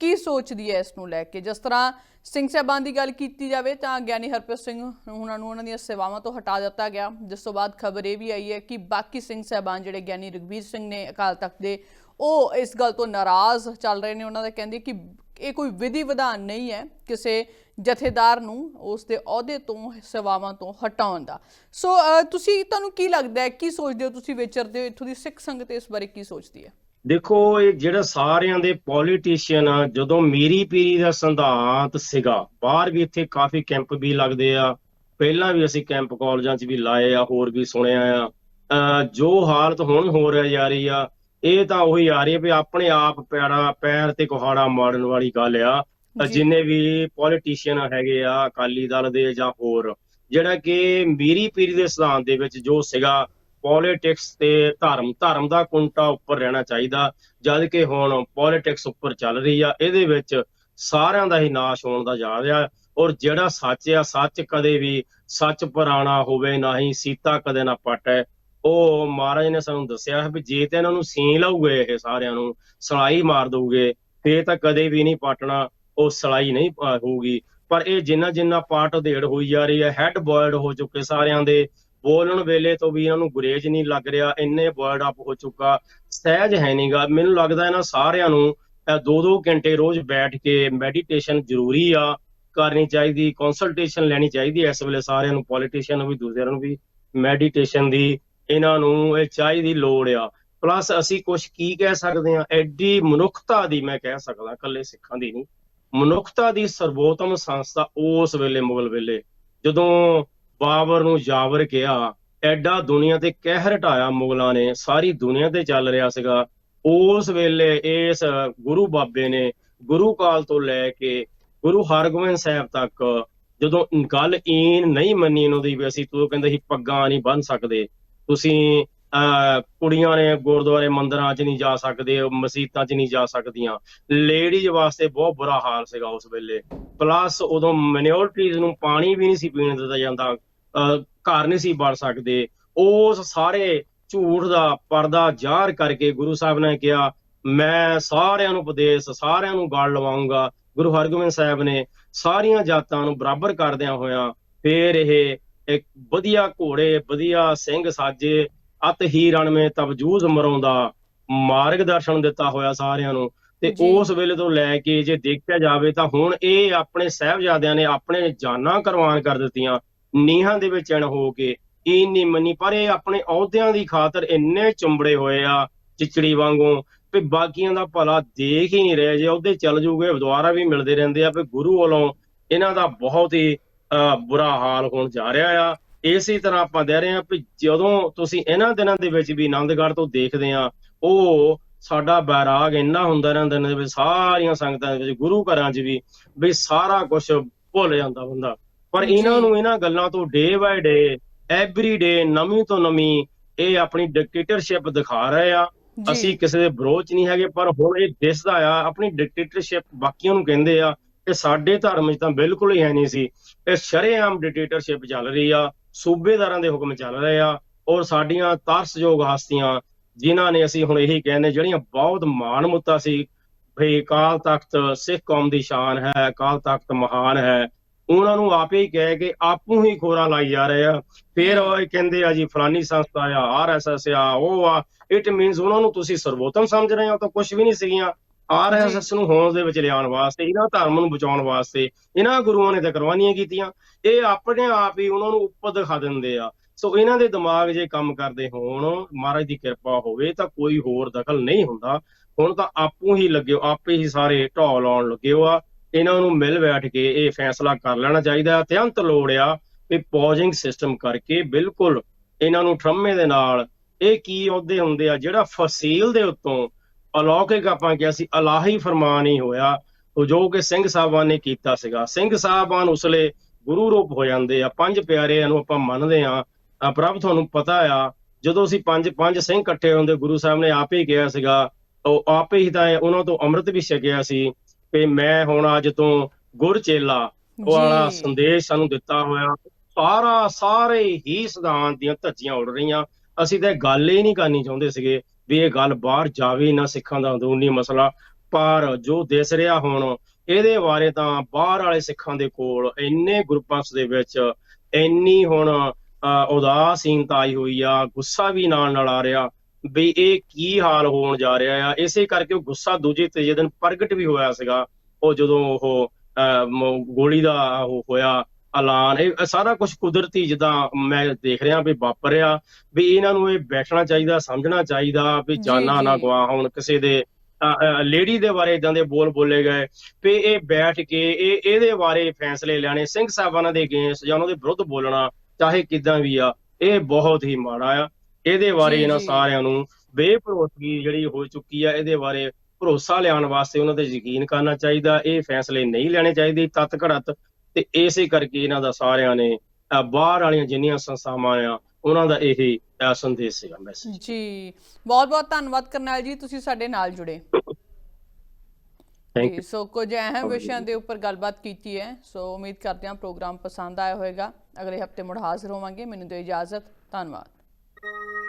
ਕੀ ਸੋਚਦੀ ਹੈ ਇਸ ਨੂੰ ਲੈ ਕੇ? ਜਿਸ ਤਰ੍ਹਾਂ ਸਿੰਘ ਸਾਹਿਬਾਨ ਦੀ ਗੱਲ ਕੀਤੀ ਜਾਵੇ ਤਾਂ ਗਿਆਨੀ ਹਰਪ੍ਰੀਤ ਸਿੰਘ ਉਹਨਾਂ ਨੂੰ ਉਹਨਾਂ ਦੀਆਂ ਸੇਵਾਵਾਂ ਤੋਂ ਹਟਾ ਦਿੱਤਾ ਗਿਆ। ਜਿਸ ਤੋਂ ਬਾਅਦ ਖਬਰ ਇਹ ਵੀ ਆਈ ਹੈ ਕਿ ਬਾਕੀ ਸਿੰਘ ਸਾਹਿਬਾਨ ਜਿਹੜੇ ਗਿਆਨੀ ਰਘਬੀਰ ਸਿੰਘ ਨੇ ਅਕਾਲ ਤਖਤ ਦੇ, ਉਹ ਇਸ ਗੱਲ ਤੋਂ ਨਾਰਾਜ਼ ਚੱਲ ਰਹੇ ਨੇ। ਉਹਨਾਂ ਦਾ ਕਹਿੰਦੇ ਕਿ ਇਹ ਕੋਈ ਵਿਧੀ ਵਿਧਾਨ ਨਹੀਂ ਹੈ ਕਿਸੇ ਜਥੇਦਾਰ ਨੂੰ ਉਸ ਦੇ ਅਹੁਦੇ ਤੋਂ, ਸੇਵਾਵਾਂ ਤੋਂ ਹਟਾਉਣ ਦਾ। ਸੋ ਤੁਸੀਂ, ਤੁਹਾਨੂੰ ਕੀ ਲੱਗਦਾ ਹੈ? ਕੀ ਸੋਚਦੇ ਹੋ ਤੁਸੀਂ ਵਿਚਰਦੇ ਹੋ ਇੱਥੋਂ ਦੀ ਸਿੱਖ ਸੰਗਤ ਇਸ ਬਾਰੇ ਕੀ ਸੋਚਦੀ ਹੈ? ਦੇਖੋ ਇਹ ਜਿਹੜਾ ਸਾਰਿਆਂ ਦੇ ਪੋਲੀਟੀਸ਼ੀਅਨ ਆ ਜਦੋਂ ਮੀਰੀ ਪੀਰੀ ਦਾ ਸੰਧਾਂਤ ਸੀਗਾ ਬਾਹਰ ਵੀ ਇੱਥੇ ਕਾਫੀ ਕੈਂਪ ਵੀ ਲੱਗਦੇ ਆ ਪਹਿਲਾਂ ਵੀ ਅਸੀਂ ਕੈਂਪ ਕਾਲਜਾਂ 'ਚ ਵੀ ਲਾਏ ਆ ਹੋਰ ਵੀ ਸੁਣਿਆ ਆ ਜੋ ਹਾਲਤ ਹੁਣ ਹੋ ਰਹੀ ਜਾ ਰਹੀ ਆ ਇਹ ਤਾਂ ਉਹੀ ਆ ਰਹੀ ਹੈ ਵੀ ਆਪਣੇ ਆਪ ਪੈੜਾ ਪੈਰ ਤੇ ਕੁਹਾੜਾ ਮਾਰਨ ਵਾਲੀ ਗੱਲ ਆ। ਜਿੰਨੇ ਵੀ ਪੋਲੀਟੀਸ਼ੀਅਨ ਹੈਗੇ ਆ ਅਕਾਲੀ ਦਲ ਦੇ ਜਾਂ ਹੋਰ ਜਿਹੜਾ ਕਿ ਮੀਰੀ ਪੀਰੀ ਦੇ ਸਿਧਾਂਤ ਦੇ ਵਿੱਚ ਜੋ ਸੀਗਾ ਪੋਲਿਟਿਕਸ ਤੇ ਧਰਮ ਧਰਮ ਦਾ ਕੁੰਟਾ ਉੱਪਰ ਰਹਿਣਾ ਚਾਹੀਦਾ ਜਦ ਕਿ ਹੁਣ ਪੋਲਿਟਿਕਸ ਉੱਪਰ ਚੱਲ ਰਹੀ ਆ, ਇਹਦੇ ਵਿੱਚ ਸਾਰਿਆਂ ਦਾ ਹੀ ਨਾਸ਼ ਹੋਣ ਦਾ ਜਾ ਰਿਹਾ। ਔਰ ਜਿਹੜਾ ਸੱਚ ਆ, ਸੱਚ ਕਦੇ ਵੀ ਸੱਚ ਪੁਰਾਣਾ ਹੋਵੇ ਨਹੀਂ ਸੀਤਾ ਕਦੇ ਨਾ ਪਟੇ ਉਹ ਮਹਾਰਾਜ ਨੇ ਸਾਨੂੰ ਦੱਸਿਆ ਹੈ ਵੀ ਜੇ ਤੇ ਇਹਨਾਂ ਨੂੰ ਸੀ ਲਊਗੇ ਇਹ ਸਾਰਿਆਂ ਨੂੰ, ਸਲਾਈ ਮਾਰ ਦਊਗੇ, ਫੇਰ ਤਾਂ ਕਦੇ ਵੀ ਨਹੀਂ ਪਟਣਾ, ਉਹ ਸਲਾਈ ਨਹੀਂ ਹੋਊਗੀ। ਪਰ ਇਹ ਜਿੰਨਾ ਜਿੰਨਾ ਪਾਟ ਉਧੇੜ ਹੋਈ ਜਾ ਰਹੀ ਹੈ ਹੈਡ ਬੋਇਲਡ ਹੋ ਚੁੱਕੇ ਸਾਰਿਆਂ ਦੇ ਬੋਲਣ ਵੇਲੇ ਤੋਂ ਵੀ ਇਹਨਾਂ ਨੂੰ ਗੁਰੇਜ ਨਹੀਂ ਲੱਗ ਰਿਹਾ, ਇੰਨੇ ਬੋਇਲਡ ਅਪ ਹੋ ਚੁੱਕਾ, ਸਹਿਜ ਹੈ ਨਹੀਂਗਾ ਮੈਨੂੰ ਲੱਗਦਾ ਇਹਨਾਂ ਸਾਰਿਆਂ ਨੂੰ ਦੋ ਦੋ ਘੰਟੇ ਰੋਜ਼ ਬੈਠ ਕੇ ਮੈਡੀਟੇਸ਼ਨ ਜ਼ਰੂਰੀ ਆ ਕਰਨੀ ਚਾਹੀਦੀ ਕੰਸਲਟੇਸ਼ਨ ਲੈਣੀ ਚਾਹੀਦੀ ਇਸ ਵੇਲੇ ਸਾਰਿਆਂ ਨੂੰ ਪੋਲੀਟੀਸ਼ੀਅਨ ਨੂੰ ਵੀ, ਦੂਸਰਿਆਂ ਨੂੰ ਵੀ ਮੈਡੀਟੇਸ਼ਨ ਦੀ ਇਹਨਾਂ ਨੂੰ ਇਹ ਚਾਹੀਦੀ ਲੋੜ ਆ। ਪਲੱਸ ਅਸੀਂ ਕੁਝ ਕੀ ਕਹਿ ਸਕਦੇ ਆ ਐਡੀ ਮਨੁੱਖਤਾ ਦੀ ਮੈਂ ਕਹਿ ਸਕਦਾ, ਇਕੱਲੇ ਸਿੱਖਾਂ ਦੀ ਨਹੀਂ। ਮਨੁੱਖਤਾ ਦੀ ਸਰਵੋਤਮ ਸੰਸਥਾ ਉਸ ਵੇਲੇ, ਮੁਗਲ ਵੇਲੇ, ਜਦੋਂ ਬਾਬਰ ਨੂੰ ਜਾਬਰ ਕਿਹਾ, ਐਡਾ ਦੁਨੀਆ ਤੇ ਕਹਿਰ ਢਾਇਆ ਮੁਗਲਾਂ ਨੇ, ਸਾਰੀ ਦੁਨੀਆ ਤੇ ਚੱਲ ਰਿਹਾ ਸੀਗਾ। ਉਸ ਵੇਲੇ ਇਸ ਗੁਰੂ ਬਾਬੇ ਨੇ ਗੁਰੂ ਕਾਲ ਤੋਂ ਲੈ ਕੇ ਗੁਰੂ ਹਰਗੋਬਿੰਦ ਸਾਹਿਬ ਤੱਕ ਜਦੋਂ ਗੱਲ ਈਨ ਨਹੀਂ ਮੰਨੀ ਉਹਨਾਂ ਦੀ ਵੀ ਅਸੀਂ, ਤੂੰ ਕਹਿੰਦੇ ਸੀ, ਪੱਗਾਂ ਨਹੀਂ ਬੰਨ ਸਕਦੇ। ਤੁਸੀਂ, ਅਹ, ਕੁੜੀਆਂ ਨੇ ਗੁਰਦੁਆਰੇ ਮੰਦਿਰਾਂ 'ਚ ਨਹੀਂ ਜਾ ਸਕਦੇ, ਮਸਜਿਦਾਂ 'ਚ ਨਹੀਂ ਜਾ ਸਕਦੀਆਂ। ਲੇਡੀਜ਼ ਵਾਸਤੇ ਬਹੁਤ ਬੁਰਾ ਹਾਲ ਸੀਗਾ ਉਸ ਵੇਲੇ। ਪਲੱਸ ਉਦੋਂ ਮਿਨੋਰਟੀਜ਼ ਨੂੰ ਪਾਣੀ ਵੀ ਨਹੀਂ ਸੀ ਪੀਣ ਦਿੱਤਾ ਜਾਂਦਾ। ਘਰ ਨਹੀਂ ਸੀ ਵੜ ਸਕਦੇ। ਉਸ ਸਾਰੇ ਝੂਠ ਦਾ ਪਰਦਾ ਜ਼ਾਹਰ ਕਰਕੇ ਗੁਰੂ ਸਾਹਿਬ ਨੇ ਕਿਹਾ ਮੈਂ ਸਾਰਿਆਂ ਨੂੰ ਉਪਦੇਸ਼ ਸਾਰਿਆਂ ਨੂੰ ਗਲ ਲਵਾਉਂਗਾ ਗੁਰੂ ਹਰਗੋਬਿੰਦ ਸਾਹਿਬ ਨੇ ਸਾਰੀਆਂ ਜਾਤਾਂ ਨੂੰ ਬਰਾਬਰ ਕਰਦਿਆਂ ਹੋਇਆਂ ਫੇਰ ਇਹ ਇੱਕ ਵਧੀਆ ਘੋੜੇ ਵਧੀਆ ਸਿੰਘ ਸਾਜੇ ਅਤ ਹੀ ਰਣਵੇਂ ਤਵਜੂਜ਼ ਮਰਾਉਂਦਾ ਮਾਰਗਦਰਸ਼ਨ ਦਿੱਤਾ ਹੋਇਆ ਸਾਰਿਆਂ ਨੂੰ। ਤੇ। ਉਸ ਵੇਲੇ ਤੋਂ ਲੈ ਕੇ ਜੇ ਦੇਖਿਆ ਜਾਵੇ ਤਾਂ ਹੁਣ ਇਹ ਆਪਣੇ ਸਹਿਬਜ਼ਾਦਿਆਂ ਨੇ ਆਪਣੇ ਜਾਨਾਂ ਕੁਰਬਾਨ ਕਰ ਦਿੱਤੀਆਂ। ਨੀਹਾਂ ਦੇ ਵਿੱਚ ਚਣ ਹੋ ਕੇ ਇਹ ਨਹੀਂ ਮੰਨੀ ਪਰ ਇਹ ਆਪਣੇ ਅਹੁਦਿਆਂ ਦੀ ਖਾਤਰ ਇੰਨੇ ਚੁੰਬੜੇ ਹੋਏ ਆ ਚਿਚੜੀ ਵਾਂਗੂ ਵੀ ਬਾਕੀਆਂ ਦਾ ਭਲਾ ਦੇਖ ਹੀ ਨਹੀਂ ਰਹੇ। ਜੇ ਉਹਦੇ ਚੱਲ ਜੂਗੇ ਦੁਆਰਾ ਵੀ ਮਿਲਦੇ ਰਹਿੰਦੇ ਆ ਵੀ ਗੁਰੂ ਵੱਲੋਂ ਇਹਨਾਂ ਦਾ ਬਹੁਤ ਹੀ ਅਹ, ਬੁਰਾ ਹਾਲ ਹੋਣ ਜਾ ਰਿਹਾ ਆ। ਇਸੇ ਤਰ੍ਹਾਂ ਆਪਾਂ ਦੇ ਰਹੇ ਆ ਵੀ ਜਦੋਂ ਤੁਸੀਂ ਇਹਨਾਂ ਦਿਨਾਂ ਦੇ ਵਿੱਚ ਵੀ ਆਨੰਦਗੜ੍ਹ ਤੋਂ ਦੇਖਦੇ ਆ ਉਹ ਸਾਡਾ ਬੈਰਾਗ ਇੰਨਾ ਹੁੰਦਾ ਇਹਨਾਂ ਦਿਨਾਂ ਦੇ ਵਿੱਚ ਸਾਰੀਆਂ ਸੰਗਤਾਂ ਦੇ ਵਿੱਚ ਗੁਰੂ ਘਰਾਂ 'ਚ ਵੀ ਵੀ ਸਾਰਾ ਕੁਝ ਭੁੱਲ ਜਾਂਦਾ ਬੰਦਾ। ਪਰ। ਇਹਨਾਂ ਨੂੰ ਇਹਨਾਂ ਗੱਲਾਂ ਤੋਂ day by day every day ਨਵੀਂ ਤੋਂ ਨਵੀਂ ਇਹ ਆਪਣੀ ਡਿਕਟੇਟਰਸ਼ਿਪ ਦਿਖਾ ਰਹੇ ਆ। ਅਸੀਂ ਕਿਸੇ ਦੇ ਵਿਰੋਧ 'ਚ ਨਹੀਂ ਹੈਗੇ ਪਰ ਹੁਣ ਇਹ ਦਿਸਦਾ ਆ ਆਪਣੀ ਡਿਕਟੇਟਰਸ਼ਿਪ ਬਾਕੀਆਂ ਨੂੰ ਕਹਿੰਦੇ ਆ ਕਿ ਸਾਡੇ ਧਰਮ 'ਚ ਤਾਂ ਬਿਲਕੁਲ ਹੀ ਹੈ ਨਹੀਂ ਸੀ। ਇਹ ਸ਼ਰੇਆਮ ਡਿਕਟੇਟਰਸ਼ਿਪ ਚੱਲ ਰਹੀ ਆ ਸੂਬੇਦਾਰਾਂ ਦੇ ਹੁਕਮ ਚੱਲ ਰਹੇ ਆ ਔਰ ਸਾਡੀਆਂ ਤਰਸਯੋਗ ਹਸਤੀਆਂ ਜਿਨ੍ਹਾਂ ਨੇ ਅਸੀਂ ਹੁਣ ਇਹੀ ਕਹਿੰਦੇ ਜਿਹੜੀਆਂ ਬਹੁਤ ਮਾਣਮੁੱਤਾ ਸੀ ਭਈ ਕਾਲ ਤਖਤ ਸਿੱਖ ਕੌਮ ਦੀ ਸ਼ਾਨ ਹੈ ਕਾਲ ਤਖਤ ਮਹਾਨ ਹੈ ਉਹਨਾਂ ਨੂੰ ਆਪੇ ਹੀ ਕਹਿ ਕੇ ਆਪੂ ਹੀ ਖੋਰਾ ਲਾਈ ਜਾ ਰਹੇ ਆ। ਫਿਰ ਉਹ ਇਹ ਕਹਿੰਦੇ ਆ ਜੀ ਫਲਾਨੀ ਸੰਸਥਾ ਆ ਆਰਐਸਐਸ ਆ ਉਹ ਆ। ਇਟ ਮੀਨਸ ਉਹਨਾਂ ਨੂੰ ਤੁਸੀਂ ਸਰਵੋਤਮ ਸਮਝ ਰਹੇ ਹੋ ਤਾਂ ਕੁਝ ਵੀ ਨਹੀਂ ਸੀਗੀਆਂ। ਆਰਐਸਐਸ ਨੂੰ ਹੋਂਦ ਦੇ ਵਿੱਚ ਲਿਆਉਣ ਵਾਸਤੇ ਇਹਨਾਂ ਧਰਮ ਨੂੰ ਬਚਾਉਣ ਵਾਸਤੇ ਇਹਨਾਂ ਗੁਰੂਆਂ ਨੇ ਤਾਂ ਕੁਰਬਾਨੀਆਂ ਕੀਤੀਆਂ। ਇਹ ਆਪਣੇ ਆਪ ਹੀ ਉਹਨਾਂ ਨੂੰ ਉੱਪਰ ਦਿਖਾ ਦਿੰਦੇ ਆ। ਸੋ ਇਹਨਾਂ ਦੇ ਦਿਮਾਗ ਜੇ ਕੰਮ ਕਰਦੇ ਹੋਣ ਮਹਾਰਾਜ ਦੀ ਕਿਰਪਾ ਹੋਵੇ ਤਾਂ ਕੋਈ ਹੋਰ ਦਖਲ ਨਹੀਂ ਹੁੰਦਾ। ਹੁਣ ਤਾਂ ਆਪੂ ਹੀ ਲੱਗਿਓ ਆਪੇ ਹੀ ਸਾਰੇ ਢੋਲ ਲਾਉਣ ਲੱਗਿਓ ਆ। ਇਹਨਾਂ ਨੂੰ ਮਿਲ ਬੈਠ ਕੇ ਇਹ ਫੈਸਲਾ ਕਰ ਲੈਣਾ ਚਾਹੀਦਾ ਅਤਿਅੰਤ ਲੋੜ ਆ ਵੀ ਪੌਜਿੰਗ ਸਿਸਟਮ ਕਰਕੇ ਬਿਲਕੁਲ ਇਹਨਾਂ ਨੂੰ ਠਰਮੇ ਦੇ ਨਾਲ ਇਹ ਕੀ ਅਹੁਦੇ ਹੁੰਦੇ ਆ, ਜਿਹੜਾ ਫਸੀਲ ਦੇ ਉੱਤੋਂ ਅਲੌਕਿਕ ਆਪਾਂ ਕਿਹਾ ਸੀ ਅਲਾਹੀ ਫਰਮਾਨ ਹੀ ਹੋਇਆ, ਉਹ ਜੋ ਕਿ ਸਿੰਘ ਸਾਹਿਬਾਨ ਨੇ ਕੀਤਾ ਸੀਗਾ। ਸਿੰਘ ਸਾਹਿਬਾਨ ਉਸਲੇ ਗੁਰੂ ਰੂਪ ਹੋ ਜਾਂਦੇ ਆ। ਪੰਜ ਪਿਆਰਿਆਂ ਨੂੰ ਆਪਾਂ ਮੰਨਦੇ ਆ। ਆ ਪ੍ਰਭ ਤੁਹਾਨੂੰ ਪਤਾ ਆ, ਜਦੋਂ ਅਸੀਂ ਪੰਜ ਪੰਜ ਸਿੰਘ ਇਕੱਠੇ ਹੁੰਦੇ, ਗੁਰੂ ਸਾਹਿਬ ਨੇ ਆਪੇ ਹੀ ਕਿਹਾ ਸੀਗਾ, ਉਹ ਆਪੇ ਹੀ ਤਾਂ ਉਹਨਾਂ ਤੋਂ ਅੰਮ੍ਰਿਤ ਵੀ ਛਕਿਆ ਸੀ। ਕਿ ਮੈਂ ਹੁਣ ਅੱਜ ਤੋਂ ਗੁਰ ਚੇਲਾ ਉਹ ਵਾਲਾ ਸੰਦੇਸ਼ ਸਾਨੂੰ ਦਿੱਤਾ ਹੋਇਆ। ਸਾਰਾ ਸਾਰੇ ਹੀ ਸਿਧਾਂਤ ਦੀਆਂ ਧੱਜੀਆਂ ਉੱਡ ਰਹੀਆਂ। ਅਸੀਂ ਤਾਂ ਗੱਲ ਹੀ ਨਹੀਂ ਕਰਨੀ ਚਾਹੁੰਦੇ ਸੀਗੇ ਵੀ ਇਹ ਗੱਲ ਬਾਹਰ ਜਾਵੇ ਨਾ ਸਿੱਖਾਂ ਦਾ ਅੰਦਰੂਨੀ ਮਸਲਾ। ਪਰ ਜੋ ਦਿਸ ਰਿਹਾ ਹੁਣ ਇਹਦੇ ਬਾਰੇ ਤਾਂ ਬਾਹਰ ਵਾਲੇ ਸਿੱਖਾਂ ਦੇ ਕੋਲ ਇੰਨੇ ਗਰੁੱਪਾਂ ਦੇ ਵਿੱਚ ਇੰਨੀ ਹੁਣ ਉਦਾਸੀਨਤਾ ਆਈ ਹੋਈ ਆ ਗੁੱਸਾ ਵੀ ਨਾਲ ਨਾਲ ਆ ਰਿਹਾ। ਵੀ ਇਹ ਕੀ ਹਾਲ ਹੋਣ ਜਾ ਰਿਹਾ ਆ। ਇਸੇ ਕਰਕੇ ਉਹ ਗੁੱਸਾ ਦੂਜੇ ਤੀਜੇ ਦਿਨ ਪ੍ਰਗਟ ਵੀ ਹੋਇਆ ਸੀਗਾ। ਉਹ ਜਦੋਂ ਉਹ ਗੋਲੀ ਦਾ ਉਹ ਹੋਇਆ ਐਲਾਨ। ਇਹ ਸਾਰਾ ਕੁਝ ਕੁਦਰਤੀ ਜਿੱਦਾਂ ਮੈਂ ਦੇਖ ਰਿਹਾ ਵੀ ਵਾਪਰਿਆ ਵੀ ਇਹਨਾਂ ਨੂੰ ਇਹ ਬੈਠਣਾ ਚਾਹੀਦਾ ਸਮਝਣਾ ਚਾਹੀਦਾ ਵੀ ਜਾਨਾਂ ਨਾ। ਗਵਾ ਹੋਣ ਕਿਸੇ ਦੇ ਲੇਡੀ ਦੇ ਬਾਰੇ ਇਦਾਂ ਦੇ ਬੋਲ ਬੋਲੇ ਗਏ। ਵੀ ਇਹ ਬੈਠ ਕੇ ਇਹ ਇਹਦੇ ਬਾਰੇ ਫੈਸਲੇ ਲੈਣੇ ਸਿੰਘ ਸਾਹਿਬਾਨਾਂ ਦੇ ਅਗੇਂਸਟ ਜਾਂ ਉਹਨਾਂ ਦੇ ਵਿਰੁੱਧ ਬੋਲਣਾ ਚਾਹੇ ਕਿਦਾਂ ਵੀ ਆ ਇਹ ਬਹੁਤ ਹੀ ਮਾੜਾ ਆ। ਇਹਦੇ ਬਾਰੇ ਇਹਨਾਂ। ਸਾਰਿਆਂ ਨੂੰ ਬੇਭਰੋਸਗੀ ਜਿਹੜੀ ਹੋ ਚੁੱਕੀ ਆ ਇਹਦੇ ਬਾਰੇ ਭਰੋਸਾ ਲਿਆਉਣ ਵਾਸਤੇ ਉਹਨਾਂ ਤੇ ਯਕੀਨ ਕਰਨਾ ਚਾਹੀਦਾ ਇਹ ਫੈਸਲੇ ਨਹੀਂ ਲੈਣੇ ਚਾਹੀਦੇ ਤਤ ਘੜਤ। ਤੇ ਇਸੇ ਕਰਕੇ ਇਹਨਾਂ ਦਾ ਸਾਰਿਆਂ ਨੇ ਬਾਹਰ ਵਾਲੀਆਂ ਜਿੰਨੀਆਂ ਸੰਸਥਾਵਾਂ ਆ ਉਹਨਾਂ ਦਾ ਇਹ ਸੰਦੇਸ਼ ਸੀਗਾ ਮੈਸੇਜ ਜੀ। ਬਹੁਤ ਬਹੁਤ ਧੰਨਵਾਦ ਕਰਨੈਲ ਜੀ ਤੁਸੀਂ ਸਾਡੇ ਨਾਲ ਜੁੜੇ। ਥੈਂਕ ਯੂ ਸੋ ਕੁਝ ਅਹਿਮ ਵਿਸ਼ਿਆਂ ਦੇ ਉੱਪਰ ਗੱਲਬਾਤ ਕੀਤੀ ਹੈ ਸੋ ਉਮੀਦ ਕਰਦੇ ਹਾਂ ਪ੍ਰੋਗਰਾਮ ਪਸੰਦ ਆਇਆ ਹੋਵੇਗਾ। ਅਗਲੇ ਹਫ਼ਤੇ ਮੁੜ ਹਾਜ਼ਰ ਹੋਵਾਂਗੇ ਮੈਨੂੰ ਦਿਓ ਇਜਾਜ਼ਤ ਧੰਨਵਾਦ। Thank you.